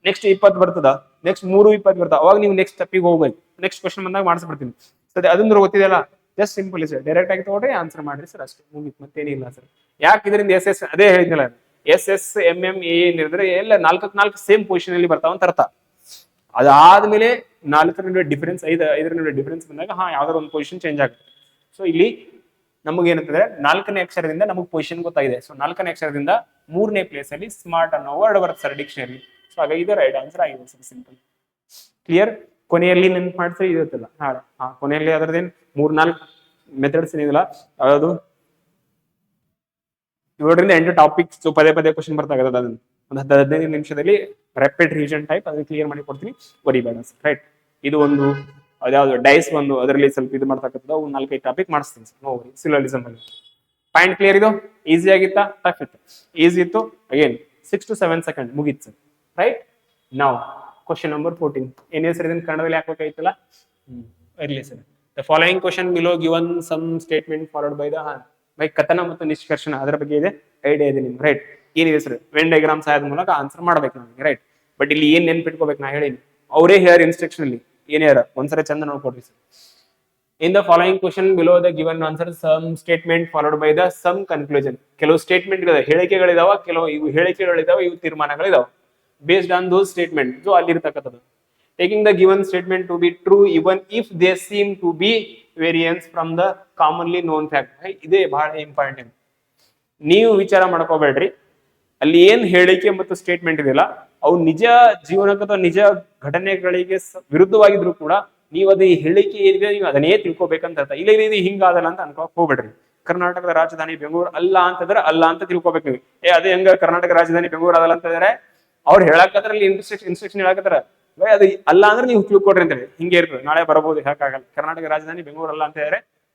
ನೆಕ್ಸ್ಟ್ ಇಪ್ಪತ್ತು ಬರ್ತದ? ನೆಕ್ಸ್ಟ್ ಮೂರು ಇಪ್ಪತ್ತು ಬರ್ತದ? ಅವಾಗ ನೀವು ನೆಕ್ಸ್ಟ್ ಸ್ಟೆಪ್ಪಿಗೆ ಹೋಗ್ಬೇಕು. ನೆಕ್ಸ್ಟ್ ಕ್ವಶನ್ ಬಂದಾಗ ಮಾಡಿಸ್ಬಿಡ್ತೀನಿ. ಸರಿ, ಅದೊಂದು ಗೊತ್ತಿದೆಯಲ್ಲ? ಜಸ್ಟ್ ಸಿಂಪಲ್ ಸರ್ ಡೈರೆಕ್ಟ್ ಆಗಿ ತಗೊಂಡ್ರೆ ಆನ್ಸರ್ ಮಾಡ್ರಿ ಸರ್ ಅಷ್ಟೇ. ಮುಗಿತು ಮತ್ತೇನಿಲ್ಲ ಸರ್ ಯಾಕೆ ಇದರಿಂದ ಎಸ್ ಎಸ್ ಅದೇ ಹೇಳಿದ್ನಲ್ಲ? S S M M A ಏನಿದ್ರೆ ಎಲ್ಲ ನಾಲ್ಕಕ್ಕೆ ನಾಲ್ಕು ಸೇಮ್ ಪೊಸಿಷನ್ ಅಲ್ಲಿ ಬರ್ತಾವ ಅಂತ ಅರ್ಥ. ಅದಾದ್ಮೇಲೆ ನಾಲ್ಕರ ನಡುವೆ ಡಿಫರೆನ್ಸ್ ಐದು ಐದರ ನಡುವೆ ಡಿಫರೆನ್ಸ್ ಬಂದಾಗ, ಹಾ, ಯಾವ್ದಾದ್ರು ಒಂದು ಪೊಸಿಷನ್ ಚೇಂಜ್ ಆಗುತ್ತೆ. ಸೊ ಇಲ್ಲಿ ನಮಗೆ ಏನಂತಂದ್ರೆ ನಾಲ್ಕನೇ ಅಕ್ಷರದಿಂದ ನಮಗೆ ಪೊಸಿಷನ್ ಗೊತ್ತಾಗಿದೆ. ಸೊ ನಾಲ್ಕನೇ ಅಕ್ಷರದಿಂದ ಮೂರನೇ ಪ್ಲೇಸ್ ಅಲ್ಲಿ ಸ್ಮಾರ್ಟ್ ಅನ್ನೋ ವರ್ಡ್ ಬರುತ್ತೆ ಸರ್ ಡಿಕ್ಷನರಿ ಸೊ ಹಾಗಾಗಿ ಇದು ರೈಟ್ ಆನ್ಸರ್ ಆಗಿದೆ ಸರ್ ಸಿಂಪಲ್ ಕ್ಲಿಯರ್ ಕೊನೆಯಲ್ಲಿ ನೆನ್ಪು ಮಾಡಿದ್ರೆ ಇರುತ್ತಲ್ಲ ಹಾ, ಕೊನೆಯಲ್ಲಿ ಅದರದೇನು ಮೂರ್ ನಾಲ್ಕು ಮೆಥಡ್ಸ್ ಏನಿಲ್ಲ ಯಾವ್ದು ಏಳರಿಂದ ಎಂಟು ಟಾಪಿಕ್ಸ್ ಪದೇ ಪದೇ ಕ್ವಶನ್ ಬರ್ತಾ ಇರೋದು ಅದನ್ನ. ಒಂದು ಹತ್ತು, ಹದಿನೈದು ನಿಮಿಷದಲ್ಲಿ ರ್ಯಾಪಿಡ್ ರೀಸನ್ ಟೈಪ್ ಅದನ್ನ ಕ್ಲಿಯರ್ ಮಾಡಿ ಕೊಡ್ತೀನಿ. ಬರಿಬೇಡ ರೈಟ್ ಇದು ಒಂದು. ಅದ್ಯಾವ್ದು ಡೈಸ್ ಒಂದು ಅದರಲ್ಲಿ ಸ್ವಲ್ಪ ಇದು ಮಾಡ್ತಕ್ಕಂಥದ್ದು ಒಂದು ನಾಲ್ಕೈದು ಟಾಪಿಕ್ ಮಾಡಿಸ್ತೀನಿ ಸರ್. ನೋಡಿ ಸಿಲೋಲಿಸಮ್ ಅಲ್ಲಿ. ಪಾಯಿಂಟ್ ಕ್ಲಿಯರ್ ಇದು? ಈಸಿ ಆಗಿತ್ತಾ? ಟಫ್ ಇತ್ತು. ಈಸಿ ಇತ್ತು? Again six to seven second ಮುಗೀತು ಸರ್. ರೈಟ್ ನಾವು ಕ್ವಶನ್ ನಂಬರ್ ಫೋರ್ಟೀನ್ ಏನ್ ಹೆಸರು ಇದನ್ನ ಕನ್ನಡದಲ್ಲಿ ಹಾಕ್ಬೇಕಾಯ್ತಲ್ಲ? ಇರ್ಲಿ sir. The following question below given some statement followed by the by ಕಥನ ಮತ್ತು ನಿಷ್ಕರ್ಷಣ, ಅದರ ಬಗ್ಗೆ ಇದೆ ಐಡಿಯಾ ಇದೆ ನಿಮ್ಗೆ. ರೈಟ್ ಏನಿದೆ ಸರ್? ವೆನ್ ಡೈಗ್ರಾಮ್ ಸಹಾಯದ ಮೂಲಕ ಆನ್ಸರ್ ಮಾಡ್ಬೇಕು ನಮಗೆ. ರೈಟ್ ಬಟ್ ಇಲ್ಲಿ ಏನ್ ನೆನ್ಪಿಟ್ಕೋಬೇಕು ನಾ ಹೇಳಿ ಅವರೇ ಹೇರ್ ಇನ್ಸ್ಟ್ರಕ್ಷನ್ ಅಲ್ಲಿ ಏನೇ ಇರ ಒಂದ್ಸರಿ ಚಂದ ನೋಡ್ಕೊಡ್ರಿ sir. In the following question below the given answer some statement followed by the some conclusion ಕೆಲವು ಸ್ಟೇಟ್ಮೆಂಟ್ ಹೇಳಿಕೆಗಳಿದಾವ, ಕೆಲವು ಇವು ಹೇಳಿಕೆಗಳಿದಾವ, ಇವು ತೀರ್ಮಾನಗಳಿದಾವ. Based on those statement so ಅಲ್ಲಿರ್ತಕ್ಕಂಥದ್ದು. Taking the given statement to be true even if they seem to be variance from the commonly known fact ಇದೇ ಬಹಳ important ನೀವು ವಿಚಾರ ಮಾಡ್ಕೋಬೇಡ್ರಿ. ಅಲ್ಲಿ ಏನ್ ಹೇಳಿಕೆ ಮತ್ತು ಸ್ಟೇಟ್ಮೆಂಟ್ ಇದೆಯಲ್ಲ ಅವು ನಿಜ ಜೀವನಕ್ಕೆ ಅಥವಾ ನಿಜ ಘಟನೆಗಳಿಗೆ ವಿರುದ್ಧವಾಗಿದ್ರು ಕೂಡ ನೀವು ಅದೇ ಈ ಹೇಳಿಕೆ ಏನಿದೆ ನೀವು ಅದನ್ನೇ ತಿಳ್ಕೊಬೇಕಂತ ಅರ್ಥ. ಇಲ್ಲ ಇದು ಹಿಂಗಾದಲ್ಲ ಅಂತ ಅನ್ಕೋಕ್ ಹೋಗ್ಬೇಡ್ರಿ. ಕರ್ನಾಟಕದ ರಾಜಧಾನಿ ಬೆಂಗಳೂರು ಅಲ್ಲ ಅಂತಂದ್ರೆ ಅಲ್ಲ ಅಂತ ತಿಳ್ಕೊಬೇಕು ನೀವು. ಏ, ಅದೇ ಹೆಂಗ ಕರ್ನಾಟಕ ರಾಜಧಾನಿ ಬೆಂಗಳೂರು ಅದಲ್ಲ ಅಂತಂದ್ರೆ ಅವ್ರು ಹೇಳಕತ್ರಲ್ಲಿ ಇನ್ಸ್ಟ್ರಕ್ಷನ್ ಇನ್ಸ್ಟ್ರಕ್ಷನ್ ಹೇಳಕತ್ತಾರ. ಅದು ಅಲ್ಲ ಅಂದ್ರೆ ನೀವು ತಿಳ್ಕೊಡ್ರಿ ಅಂತೇಳಿ. ಹಿಂಗೆ ಇರ್ತದೆ. ನಾಳೆ ಬರಬಹುದು, ಹೇಳಕ್ಕಾಗಲ್ಲ. ಕರ್ನಾಟಕ ರಾಜಧಾನಿ ಬೆಂಗಳೂರು ಅಲ್ಲ ಅಂತ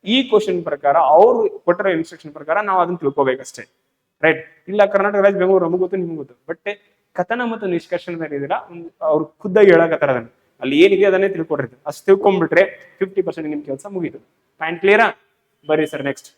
ಈ ಕ್ವಶನ್ ಪ್ರಕಾರ ಅವ್ರು ಕೊಟ್ಟಿರೋ ಇನ್ಸ್ಟ್ರಕ್ಷನ್ ಪ್ರಕಾರ ನಾವು ಅದನ್ನ ತಿಳ್ಕೊಬೇಕಷ್ಟೇ. ರೈಟ್ ಇಲ್ಲ, ಕರ್ನಾಟಕ ರಾಜ್ಯ ಬೆಂಗಳೂರು ನಮಗ್ ಗೊತ್ತು, ನಿಮ್ಗೆ ಗೊತ್ತು. ಬಟ್ ಕಥನ ಮತ್ತು ನಿಷ್ಕರ್ಷಣೆ ಇದೆಯಲ್ಲ ಒಂದು ಅವ್ರು ಖುದ್ದಾಗಿ ಹೇಳಕತ್ತಾರ ಅದನ್ನ. ಅಲ್ಲಿ ಏನಿದೆ ಅದನ್ನೇ ತಿಳ್ಕೊಡ್ರಿ ಅಷ್ಟು ತಿಳ್ಕೊಂಡ್ಬಿಟ್ರೆ ಫಿಫ್ಟಿ ಪರ್ಸೆಂಟ್ ನಿಮ್ ಕೆಲಸ ಮುಗೀತು. ಪ್ಯಾಂಟ್ ಕ್ಲಿಯರಾ ಬರ್ರಿ ಸರ್ ನೆಕ್ಸ್ಟ್